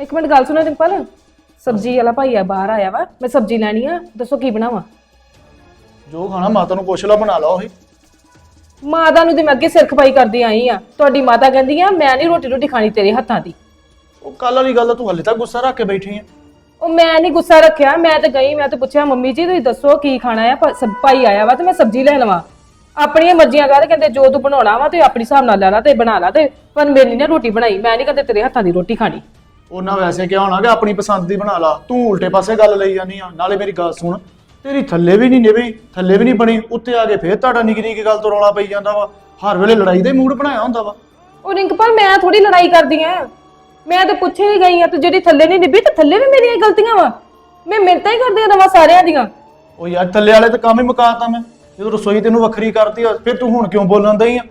ਇੱਕ ਮਿੰਟ ਗੱਲ ਸੁਣੋ ਰਿੰਪਲ ਸਬਜ਼ੀ ਵਾਲਾ ਭਾਈ ਆ ਬਾਹਰ ਆਇਆ ਵਾ। ਮੈਂ ਸਬਜ਼ੀ ਲੈਣੀ ਆ ਦੱਸੋ ਕੀ ਬਣਾਵਾਂ? ਜੋ ਖਾਣਾ ਮਾਤਾ ਨੂੰ ਪੁੱਛ ਲਾ ਬਣਾ ਲਾ ਉਹੀ। ਮਾਤਾ ਨੂੰ ਤੇ ਮੈਂ ਅੱਗੇ ਸਿਰ ਖਪਾਈ ਕਰਦੀ ਆਈ ਆ। ਤੁਹਾਡੀ ਮਾਤਾ ਕਹਿੰਦੀ ਆ ਮੈਂ ਨਹੀਂ ਰੋਟੀ ਰੋਟੀ ਖਾਣੀ ਤੇਰੇ ਹੱਥਾਂ ਦੀ। ਉਹ ਕੱਲ ਵਾਲੀ ਗੱਲ ਆ, ਤੂੰ ਹਲੇ ਤੱਕ ਗੁੱਸਾ ਰੱਖ ਕੇ ਬੈਠੀ ਆ। ਉਹ ਮੈਂ ਨਹੀਂ ਗੁੱਸਾ ਰੱਖਿਆ ਮੈਂ ਤਾਂ ਗਈ ਮੈਂ ਤਾਂ ਪੁੱਛਿਆ ਮੰਮੀ ਜੀ ਤੁਸੀਂ ਦੱਸੋ ਕੀ ਖਾਣਾ ਆ? ਭ- ਸਬ- ਭਾਈ ਆਇਆ ਵਾ ਤੇ ਮੈਂ ਸਬਜ਼ੀ ਲੈ ਲਵਾਂ। ਆਪਣੀਆਂ ਮਰਜ਼ੀਆਂ ਕਰ ਕਹਿੰਦੇ ਜੋ ਤੂੰ ਬਣਾਉਣਾ ਵਾ ਤੇ ਆਪਣੀ ਹਿਸਾਬ ਨਾਲ ਲੈ ਲਾ ਤੇ ਬਣਾ ਲਾ ਤੇ ਪਰ ਮੇਰੀ ਨਾ ਰੋਟੀ ਬਣਾਈ ਮੈਂ ਨਹੀਂ ਕਹਿੰਦੇ ਤੇਰੇ ਹੱਥਾਂ ਦੀ ਰੋਟੀ ਖਾਣੀ। ਉਹਨਾਂ ਵੈਸੇ ਕਿਹਾ ਹੋਣਾ ਕਿ ਆਪਣੀ ਪਸੰਦ ਦੀ ਬਣਾ ਲਾ ਤੂੰ ਉਲਟੇ ਪਾਸੇ ਗੱਲ ਲਈ ਜਾਂਦੀ ਆ। ਨਾਲੇ ਮੇਰੀ ਗੱਲ ਸੁਣ ਤੇਰੀ ਥੱਲੇ ਵੀ ਨਹੀਂ ਨਿਭੀ ਥੱਲੇ ਵੀ ਨਹੀਂ ਬਣੀ ਉੱਤੇ ਆ ਕੇ ਫੇਰ ਤੁਹਾਡਾ ਨਿੱਕੀ ਨਿੱਕੀ ਗੱਲ ਤੋਂ ਰੌਲਾ ਪਈ ਜਾਂਦਾ ਵਾ। ਹਰ ਵੇਲੇ ਲੜਾਈ ਦਾ ਹੀ ਮੂਡ ਬਣਾਇਆ ਹੁੰਦਾ ਵਾ। ਉਹ ਰਿੰਕਪਾਲ ਮੈਂ ਥੋੜੀ ਲੜਾਈ ਕਰਦੀ ਆ। ਮੈਂ ਤਾਂ ਪੁੱਛੇ ਹੀ ਗਈ ਆ ਤੇ ਜਿਹੜੀ ਥੱਲੇ ਨਹੀਂ ਨਿਭੀ ਤੇ ਥੱਲੇ ਵੀ ਮੇਰੀਆਂ ਗਲਤੀਆਂ ਵਾ। ਮੈਂ ਮਿੰਤਾਂ ਹੀ ਕਰਦੀ ਰਵਾਂ ਸਾਰਿਆਂ ਦੀਆਂ। ਉਹ ਯਾਰ ਥੱਲੇ ਵਾਲੇ ਤਾਂ ਕੰਮ ਹੀ ਮੁਕਾਤਾ ਮੈਂ। ਜਦੋਂ ਰਸੋਈ ਤੈਨੂੰ ਵੱਖਰੀ ਕਰਤੀ ਆ ਫਿਰ ਤੂੰ ਹੁਣ ਕਿਉਂ ਬੋਲਣ ਦਈ ਆ?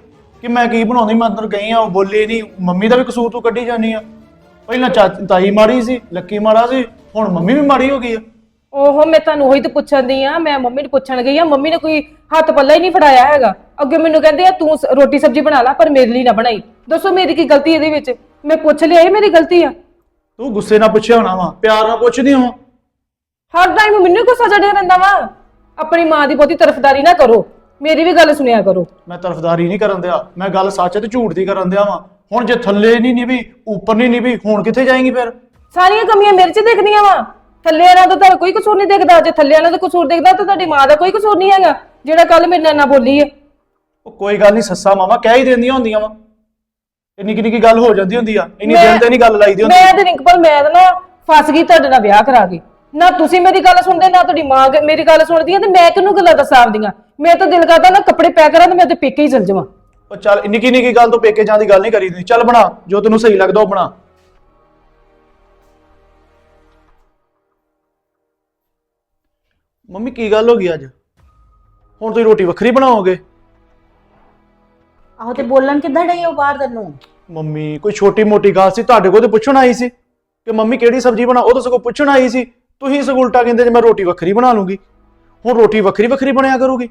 ਕਿ ਮੈਂ ਕੀ ਬਣਾਉਂਦੀ ਮੈਂ ਅੰਦਰ ਗਈ ਆ ਉਹ ਬੋਲੀ ਨਹੀਂ। ਮੰਮੀ ਦਾ ਵੀ ਕਸੂਰ ਤੂੰ ਕੱਢੀ ਜਾਨੀ ਆ। ਪਹਿਲਾਂ ਚਾ- ਤਾਈ ਮਾੜੀ ਸੀ ਲੱਕੀ ਮਾੜਾ ਸੀ ਹੁਣ ਮੰਮੀ ਵੀ ਮਾੜੀ ਹੋ ਗਈ ਆ। ਓਹੋ ਮੈਂ ਤੁਹਾਨੂੰ ਉਹੀ ਤਾਂ ਪੁੱਛਣ ਦੀ ਆ ਮੈਂ ਮੰਮੀ ਨੂੰ ਪੁੱਛਣ ਗਈ ਆ ਮੰਮੀ ਨੇ ਕੋਈ ਹੱਥ ਪੱਲਾ ਹੀ ਨਹੀਂ ਫੜਾਇਆ ਹੈਗਾ। ਅੱਗੇ ਮੈਨੂੰ ਕਹਿੰਦੇ ਆ ਤੂੰ ਸ- ਰੋਟੀ ਸਬਜ਼ੀ ਬਣਾ ਲੈ ਪਰ ਮੇਰੇ ਲਈ ਨਾ ਬਣਾਈ। ਦੱਸੋ ਮੇਰੀ ਕੀ ਗਲਤੀ ਇਹਦੇ ਵਿੱਚ? ਮੈਂ ਪੁੱਛ ਲਿਆ ਇਹ ਮੇਰੀ ਗਲਤੀ ਆ। ਤੂੰ ਗੁੱਸੇ ਨਾਲ ਪੁੱਛਿਆ ਹੋਣਾ ਵਾ ਪਿਆਰ ਨਾਲ ਪੁੱਛਦੀ ਹੋ ਹਰ ਟਾਈਮ ਮੈਨੂੰ ਹੀ ਗੁੱਸਾ ਚੜਿਆ ਰਹਿੰਦਾ ਵਾ? ਆਪਣੀ ਮਾਂ ਦੀ ਬਹੁਤੀ ਤਰਫਦਾਰੀ ਨਾ ਕਰੋ। ਮੇਰੀ ਵੀ ਗੱਲ ਸੁਣਿਆ ਕਰੋ। ਮੈਂ ਤਰਫਦਾਰੀ ਨਹੀਂ ਕਰਨ ਦਿਆ ਮੈਂ ਗੱਲ ਸੱਚ ਤੇ ਝੂਠ ਦੀ ਕਰਨ ਦਿਆ ਵਾਂ। ਹੁਣ ਜੇ ਥੱਲੇ ਨਹੀਂ ਨਿਭੀ ਉੱਪਰ ਨਹੀਂ ਨਿਭੀ ਹੁਣ ਕਿੱਥੇ ਜਾਏਂਗੀ ਫਿਰ? ਸਾਰੀਆਂ ਕਮੀਆਂ ਮੇਰੇ 'ਚ ਦਿਖਦੀਆਂ ਵਾ। ਥੱਲੇ ਵਾਲਾ ਤਾਂ ਤੁਹਾਡਾ ਕੋਈ ਕਸੂਰ ਨਹੀਂ ਦਿਖਦਾ ਜੇ ਥੱਲੇ ਵਾਲਾ ਦਾ ਕਸੂਰ ਦਿਖਦਾ ਤਾਂ ਤੁਹਾਡੀ ਮਾਂ ਦਾ ਕੋਈ ਕਸੂਰ ਨਹੀਂ ਹੈਗਾ ਜਿਹੜਾ ਕੱਲ ਮੇਰੇ ਨਾਲ ਨਾ ਬੋਲੀ ਹੈ ਉਹ ਕੋਈ ਗੱਲ ਨਹੀਂ ਸੱਸਾ ਮਾਮਾ ਕਹਿ ਹੀ ਦਿੰਦੀਆਂ ਹੁੰਦੀਆਂ ਵਾ। ਇੰਨੀ ਕਿੰਨੀ ਕੀ ਗੱਲ ਹੋ ਜਾਂਦੀ ਹੁੰਦੀ ਆ ਇੰਨੀ ਦਿਨ ਤੇ ਨਹੀਂ ਗੱਲ ਲਾਈਦੀ ਹੁੰਦੀ। ਮੈਂ ਤੇ ਰਿੰਕਪਲ ਮੈਂ ਤਾਂ ਨਾ ਫਸ ਗਈ ਤੁਹਾਡੇ ਨਾਲ ਵਿਆਹ ਕਰਾ ਕੇ। ਨਾ ਤੁਸੀਂ ਮੇਰੀ ਗੱਲ ਸੁਣਦੇ ਨਾ ਤੁਹਾਡੀ ਮਾਂ ਗ- ਮੇਰੀ ਗੱਲ ਸੁਣਦੀ ਹੈ ਤੇ ਮੈਂ ਕਿਹਨੂੰ ਗੱਲਾਂ ਦੱਸਾਂ ਆਪਦੀਆਂ? ਮੈਂ ਤਾਂ ਦਿਲ ਕਰਦਾ ਨਾ ਕੱਪੜੇ ਪੈਕ ਕਰਾਂ ਤੇ ਮੈਂ ਤੇ ਪੇਕੇ ਹੀ ਚਲ ਜਾਵਾਂ। ਉਹ ਚੱਲ ਨਿੱਕੀ ਨਿੱਕੀ ਗੱਲ ਤੋਂ ਪੇਕੇ ਜਾਣ ਦੀ ਗੱਲ ਨਹੀਂ ਕਰੀਦੀ ਚੱਲ ਬਣਾ ਜੋ ਤੈਨੂੰ ਸਹੀ ਲੱਗਦਾ ਉਹ ਬਣਾ। ਮੰਮੀ ਕੀ ਗੱਲ ਹੋ ਗਈ ਅੱਜ? ਹੁਣ ਤੁਸੀਂ ਰੋਟੀ ਵੱਖਰੀ ਬਣਾਓਗੇ? ਆਹੋ ਤੇ ਬੋਲਣ ਕਿੱਦਾਂ ਡਈ ਉਹ ਬਾਹਰ ਤੈਨੂੰ? ਮੰਮੀ ਕੋਈ ਛੋਟੀ ਮੋਟੀ ਗੱਲ ਸੀ ਤੁਹਾਡੇ ਕੋਲ ਤੇ ਪੁੱਛਣ ਆਈ ਸੀ ਕਿ ਮੰਮੀ ਕਿਹੜੀ ਸਬਜ਼ੀ ਬਣਾ ਉਹ ਤਾਂ ਸਗੋਂ ਪੁੱਛਣ ਆਈ ਸੀ। ਤੁਸੀਂ ਸਗੋਂ ਉਲਟਾ ਕਹਿੰਦੇ ਜੇ ਮੈਂ ਰੋਟੀ ਵੱਖਰੀ ਬਣਾ ਲੂੰਗੀ। ਹੁਣ ਰੋਟੀ ਵੱਖਰੀ ਵੱਖਰੀ ਬਣਿਆ ਕਰੂਗੀ।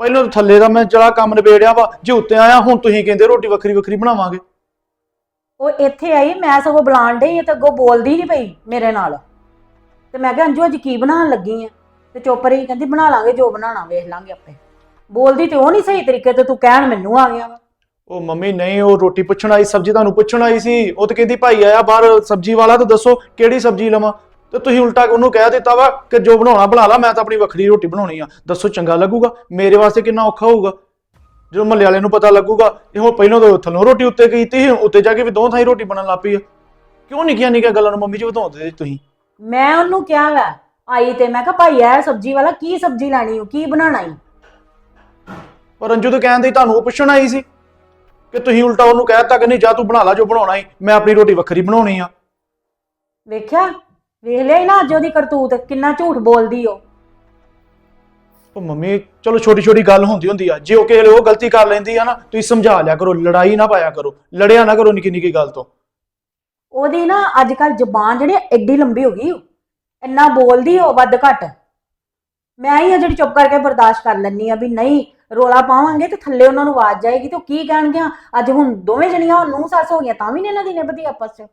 ਪਹਿਲਾਂ ਤਾਂ ਥੱਲੇ ਦਾ ਮੈਂ ਜਿਹੜਾ ਕੰਮ ਨਿਬੇੜਿਆ ਵਾ ਜੇ ਉੱਤੇ ਆਇਆ ਹੁਣ ਤੁਸੀਂ ਕਹਿੰਦੇ ਰੋਟੀ ਵੱਖਰੀ ਵੱਖਰੀ ਬਣਾਵਾਂਗੇ। ਉਹ ਇੱਥੇ ਆਈ ਮੈਂ ਸਗੋਂ ਬੁਲਾਣ ਡਈ ਤੇ ਅੱਗੋਂ ਬੋਲਦੀ ਨਹੀਂ ਪਈ ਮੇਰੇ ਨਾਲ। ਤੇ ਮੈਂ ਕਿਹਾ ਅੰਜੂ ਅੱਜ ਕੀ ਬਣਾਉਣ ਲੱਗੀ ਆ? ਤੇ ਚੁੱਪ ਰਹੀ ਕਹਿੰਦੀ ਬਣਾ ਲਾਂਗੇ ਜੋ ਬਣਾਉਣਾ ਵੇਖ ਲਾਂਗੇ ਆਪੇ। ਬੋਲਦੀ ਤੇ ਉਹ ਨਹੀਂ ਸਹੀ ਤਰੀਕੇ ਤੇ ਤੂੰ ਕਹਿਣ ਮੈਨੂੰ ਆ ਗਿਆ ਵਾ। ਉਹ ਮੰਮੀ ਨਹੀਂ ਉਹ ਰੋਟੀ ਪੁੱਛਣ ਆਈ ਸਬਜ਼ੀ ਤੁਹਾਨੂੰ ਪੁੱਛਣ ਆਈ ਸੀ। ਉਹ ਤਾਂ ਕਹਿੰਦੀ ਭਾਈ ਆਇਆ ਬਾਹਰ ਸਬਜ਼ੀ ਵਾਲਾ ਤਾਂ ਦੱਸੋ ਕਿਹੜੀ ਸਬਜ਼ੀ ਲਵਾਂ। ਤੇ ਤੁਸੀਂ ਉਲਟਾ ਉਹਨੂੰ ਕਹਿ ਦਿੱਤਾ ਵਾ ਕਿ ਜੋ ਬਣਾਉਣਾ ਬਣਾ ਲਾ ਮੈਂ ਤਾਂ ਆਪਣੀ ਵੱਖਰੀ ਰੋਟੀ ਬਣਾਉਣੀ ਆ। ਦੱਸੋ ਚੰਗਾ ਲੱਗੂਗਾ? ਮੇਰੇ ਵਾਸਤੇ ਕਿੰਨਾ ਔਖਾ ਹੋਊਗਾ? ਜਦੋਂ ਮਹੱਲੇ ਵਾਲੇ ਨੂੰ ਪਤਾ ਲੱਗੂਗਾ ਇਹ ਹੁਣ ਪਹਿਲਾਂ ਤਾਂ ਥੱਲੋਂ ਰੋਟੀ ਉੱਤੇ ਕੀਤੀ ਸੀ ਉੱਤੇ ਜਾ ਕੇ ਵੀ ਦੋ ਥਾਈ ਰੋਟੀ ਬਣਨ ਲੱਗ ਪਈ ਆ। ਕਿਉਂ ਨਿੱਕੀਆਂ ਨਿੱਕੀਆਂ ਗੱਲਾਂ ਨੂੰ ਮੰਮੀ ਜੀ ਵਧਾਉਂਦੇ ਤੁਸੀਂ? ਮੈਂ ਉਹਨੂੰ ਕਿਹਾ ਵਾ ਆਈ ਤੇ ਮੈਂ ਕਿਹਾ ਭਾਈ ਆ ਸਬਜ਼ੀ ਵਾਲਾ ਕੀ ਸਬਜ਼ੀ ਲੈਣੀ ਓ? ਕੀ ਬਣਾਉਣਾ ਈ? ਪਰ ਅੰਜੂ ਤਾਂ ਕਹਿੰਦੇ ਤੁਹਾਨੂੰ ਉਹ ਪੁੱਛਣ ਆਈ ਸੀ ਕਿ ਤੁਸੀਂ ਉਲਟਾ ਉਹਨੂੰ ਕਹਿ ਦਿੱਤਾ ਕਿ ਨਹੀਂ ਜਾ ਤੂੰ ਬਣਾ ਲਾ ਜੋ ਬਣਾਉਣਾ ਈ ਮੈਂ ਆਪਣੀ ਰੋਟੀ ਵੱਖਰੀ ਬਣਾਉਣੀ ਆ। ਵੇਖਿਆ? ਵੇਖ ਲਿਆ ਈ ਨਾ ਅੱਜ ਉਹਦੀ ਕਰਤੂਤ ਕਿੰਨਾ ਝੂਠ ਬੋਲਦੀ ਓ ਉਹ ਮੰਮੀ ਚਲੋ ਛੋਟੀ ਛੋਟੀ ਗੱਲ ਹੁੰਦੀ ਹੁੰਦੀ ਆ। ਜੇ ਉਹ ਕਿਸੇ ਵੇਲੇ ਉਹ ਗਲਤੀ ਕਰ ਲੈਂਦੀ ਆ ਨਾ ਤੁਸੀਂ ਸਮਝਾ ਲਿਆ ਕਰੋ ਲੜਾਈ ਨਾ ਪਾਇਆ ਕਰੋ ਲੜਿਆ ਨਾ ਕਰੋ ਨਿੱਕੀ ਨਿੱਕੀ ਗੱਲ ਤੋਂ। ਉਹਦੀ ਨਾ ਅੱਜ ਕੱਲ ਜ਼ਬਾਨ ਜਿਹੜੀ ਐਡੀ ਲੰਬੀ ਹੋ ਗਈ। ਇੰਨਾ ਬੋਲਦੀ ਉਹ ਵੱਧ ਘੱਟ। ਮੈਂ ਹੀ ਆ ਜਿਹੜੀ ਚੁੱਪ ਕਰਕੇ ਬਰਦਾਸ਼ਤ ਕਰ ਲੈਣੀ ਆ ਵੀ ਨਹੀਂ ਰੋਲਾ ਪਾਵਾਂਗੇ ਤੇ ਥੱਲੇ ਉਹਨਾਂ ਨੂੰ ਆਵਾਜ਼ ਜਾਏਗੀ ਤੇ ਉਹ ਕੀ ਕਹਿਣਗੀਆਂ ਅੱਜ ਹੁਣ ਦੋਵੇਂ ਜਣੀਆਂ ਨੂੰ ਸੱਸ ਹੋ ਗਈਆਂ ਤਾਂ ਵੀ ਨੀ ਇਹਨਾਂ ਦੀ ਨਿਭਦੀ ਆਪਸ ਚ।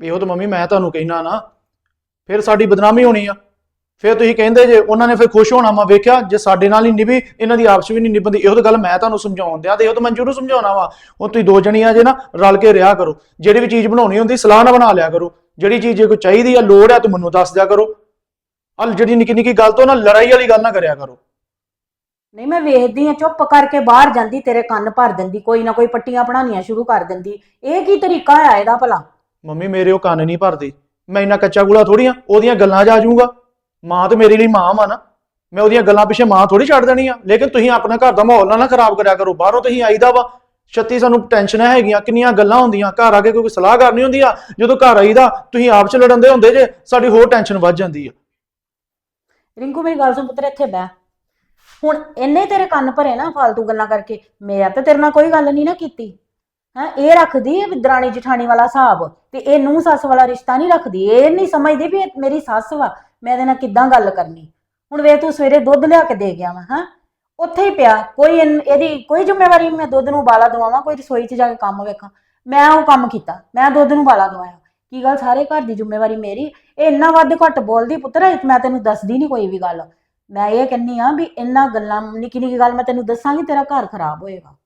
ਇਹੋ ਤਾਂ ਮੰਮੀ ਮੈਂ ਤੁਹਾਨੂੰ ਕਹਿਣਾ ਨਾ ਫਿਰ ਸਾਡੀ ਬਦਨਾਮੀ ਹੋਣੀ ਆ। ਫਿਰ ਤੁਸੀਂ ਕਹਿੰਦੇ ਜੇ ਉਹਨਾਂ ਨੇ ਫਿਰ ਖੁਸ਼ ਹੋਣਾ ਮੈਂ ਵੇਖਿਆ ਜੇ ਸਾਡੇ ਨਾਲ ਹੀ ਨਿਭੀ ਇਹਨਾਂ ਦੀ ਆਪਸ ਵੀ ਨਹੀਂ ਨਿਭਦੀ। ਇਹੋ ਤਾਂ ਗੱਲ ਮੈਂ ਤੁਹਾਨੂੰ ਸਮਝਾਉਣ ਦਿਆਂ ਤੇ ਇਹੋ ਤਾਂ ਮੈਂ ਜ਼ਰੂਰ ਸਮਝਾਉਣਾ ਵਾ। ਹੁਣ ਤੁਸੀਂ ਦੋ ਜਣੀਆਂ ਜੇ ਨਾ ਰਲ ਕੇ ਰਿਹਾ ਕਰੋ। ਜਿਹੜੀ ਵੀ ਚੀਜ਼ ਬਣਾਉਣੀ ਹੁੰਦੀ ਸਲਾਹ ਨਾਲ ਬਣਾ ਲਿਆ ਕਰੋ। ਜਿਹੜੀ ਚੀਜ਼ ਜੇ ਕੋਈ ਚਾਹੀਦੀ ਆ ਲੋੜ ਆ ਤੂੰ ਮੈਨੂੰ ਦੱਸ ਦਿਆ ਕਰੋ। ਹਲ ਜਿਹੜੀ ਨਿੱਕੀ ਨਿੱਕੀ ਗੱਲ ਤੋਂ ਨਾ ਲੜਾਈ ਵਾਲੀ ਗੱਲ ਨਾ ਕਰਿਆ ਕਰੋ। ਨਹੀਂ ਮੈਂ ਵੇਖਦੀ ਆ ਚੁੱਪ ਕਰਕੇ ਬਾਹਰ ਜਾਂਦੀ ਤੇਰੇ ਕੰਨ ਭਰ ਦਿੰਦੀ ਕੋਈ ਨਾ ਕੋਈ ਪੱਟੀਆਂ ਪੜਾਉਣੀਆਂ ਸ਼ੁਰੂ ਕਰ ਦਿੰਦੀ। ਇਹ ਕੀ ਤਰੀਕਾ ਆ ਇਹਦਾ ਭਲਾ? ਮੰਮੀ ਮੇਰੇ ਉਹ ਕੰਨ ਨਹੀਂ ਭਰਦੀ। ਮੈਂ ਇੰਨਾ ਕੱਚਾ ਗੂਲਾ ਥੋੜੀ ਆ ਉਹਦੀਆਂ ਗੱਲਾਂ 'ਚ ਆ ਜਾਊਂਗਾ। ਮਾਂ ਤੇ ਮੇਰੇ ਲਈ ਮਾਂ ਵਾ ਨਾ। ਮੈਂ ਉਹਦੀਆਂ ਗੱਲਾਂ ਪਿੱਛੇ ਮਾਂ ਥੋੜੀ ਛੱਡ ਦੇਣੀ ਆ ਲੇਕਿਨ ਤੁਸੀਂ ਆਪਣਾ ਘਰ ਦਾ ਮਾਹੌਲ ਨਾ ਨਾ ਖਰਾਬ ਕਰਿਆ ਕਰੋ। ਬਾਹਰੋਂ ਤੁਸੀਂ ਆਈਦਾ ਵਾ। ਛੱਤੀ, ਸਾਨੂੰ ਟੈਨਸ਼ਨਾਂ ਹੈਗੀਆਂ। ਕਿੰਨੀਆਂ ਗੱਲਾਂ ਹੁੰਦੀਆਂ। ਘਰ ਆ ਕੇ ਕੋਈ ਸਲਾਹ ਕਰਨੀ ਹੁੰਦੀ ਆ। ਜਦੋਂ ਘਰ ਆਈਦਾ, ਤੁਸੀਂ ਆਪ ਚ ਲੜਨ ਦੇ ਹੁੰਦੇ ਜੇ, ਸਾਡੀ ਹੋਰ ਟੈਨਸ਼ਨ ਵੱਧ ਜਾਂਦੀ ਆ। ਰਿੰਕੂ, ਮੇਰੀ ਗੱਲ ਸੁਣ ਪੁੱਤਰ, ਇੱਥੇ ਬਹਿ। ਹੁਣ ਇੰਨੇ ਤੇਰੇ ਕੰਨ ਭਰੇ ਨਾ ਫालतू ਗੱਲਾਂ ਕਰਕੇ। ਮੇਰਾ ਤਾਂ ਤੇਰੇ ਨਾਲ ਕੋਈ ਗੱਲ ਨਹੀਂ ਨਾ ਕੀਤੀ। ਹੈ, ਇਹ ਰੱਖਦੀ ਵੀ ਦਰਾਣੀ ਜਠਾਣੀ ਵਾਲਾ ਹਿਸਾਬ। ਤੇ ਇਹ ਨੂੰ ਸੱਸ ਵਾਲਾ ਰਿਸ਼ਤਾ ਨਹੀਂ ਰੱਖਦੀ। ਇਹ ਨਹੀਂ ਸਮਝਦੀ ਵੀ ਇਹ ਮੇਰੀ ਸੱਸ ਵਾ, ਮੈਂ ਇਹਦੇ ਨਾਲ ਕਿੱਦਾਂ ਗੱਲ ਕਰਨੀ। ਹੁਣ ਵੇ ਤੂੰ ਸਵੇਰੇ ਦੁੱਧ ਲਿਆ ਕੇ ਦੇ ਗਿਆ ਵਾ, ਹਾਂ? ਉੱਥੇ ਹੀ ਪਿਆ। ਕੋਈ ਇਨ- ਇਹਦੀ ਕੋਈ ਜ਼ਿੰਮੇਵਾਰੀ ਮੈਂ ਦੁੱਧ ਨੂੰ ਉਬਾਲਾ ਦਵਾਵਾਂ, ਕੋਈ ਰਸੋਈ 'ਚ ਜਾ ਕੇ ਕੰਮ ਵੇਖਾਂ। ਮੈਂ ਉਹ ਕੰਮ ਕੀਤਾ। ਮੈਂ ਦੁੱਧ ਨੂੰ ਉਬਾਲਾ ਦਵਾਇਆ। ਕੀ ਗੱਲ, ਸਾਰੇ ਘਰ ਦੀ ਜ਼ਿੰਮੇਵਾਰੀ ਮੇਰੀ? ਇਹ ਇੰਨਾ ਵੱਧ ਘੱਟ ਬੋਲਦੀ ਪੁੱਤਰ ਮੈਂ ਤੈਨੂੰ ਦੱਸਦੀ ਨਹੀਂ ਕੋਈ ਵੀ ਗੱਲ। ਮੈਂ ਇਹ ਕਹਿੰਨੀ ਆ ਵੀ ਇੰਨਾ ਗੱਲਾਂ ਨਿੱਕੀ ਨਿੱਕੀ ਗੱਲ ਮੈਂ ਤੈਨੂੰ ਦੱਸਾਂਗੀ, ਤੇਰਾ ਘਰ ਖਰਾਬ ਹੋਏਗਾ।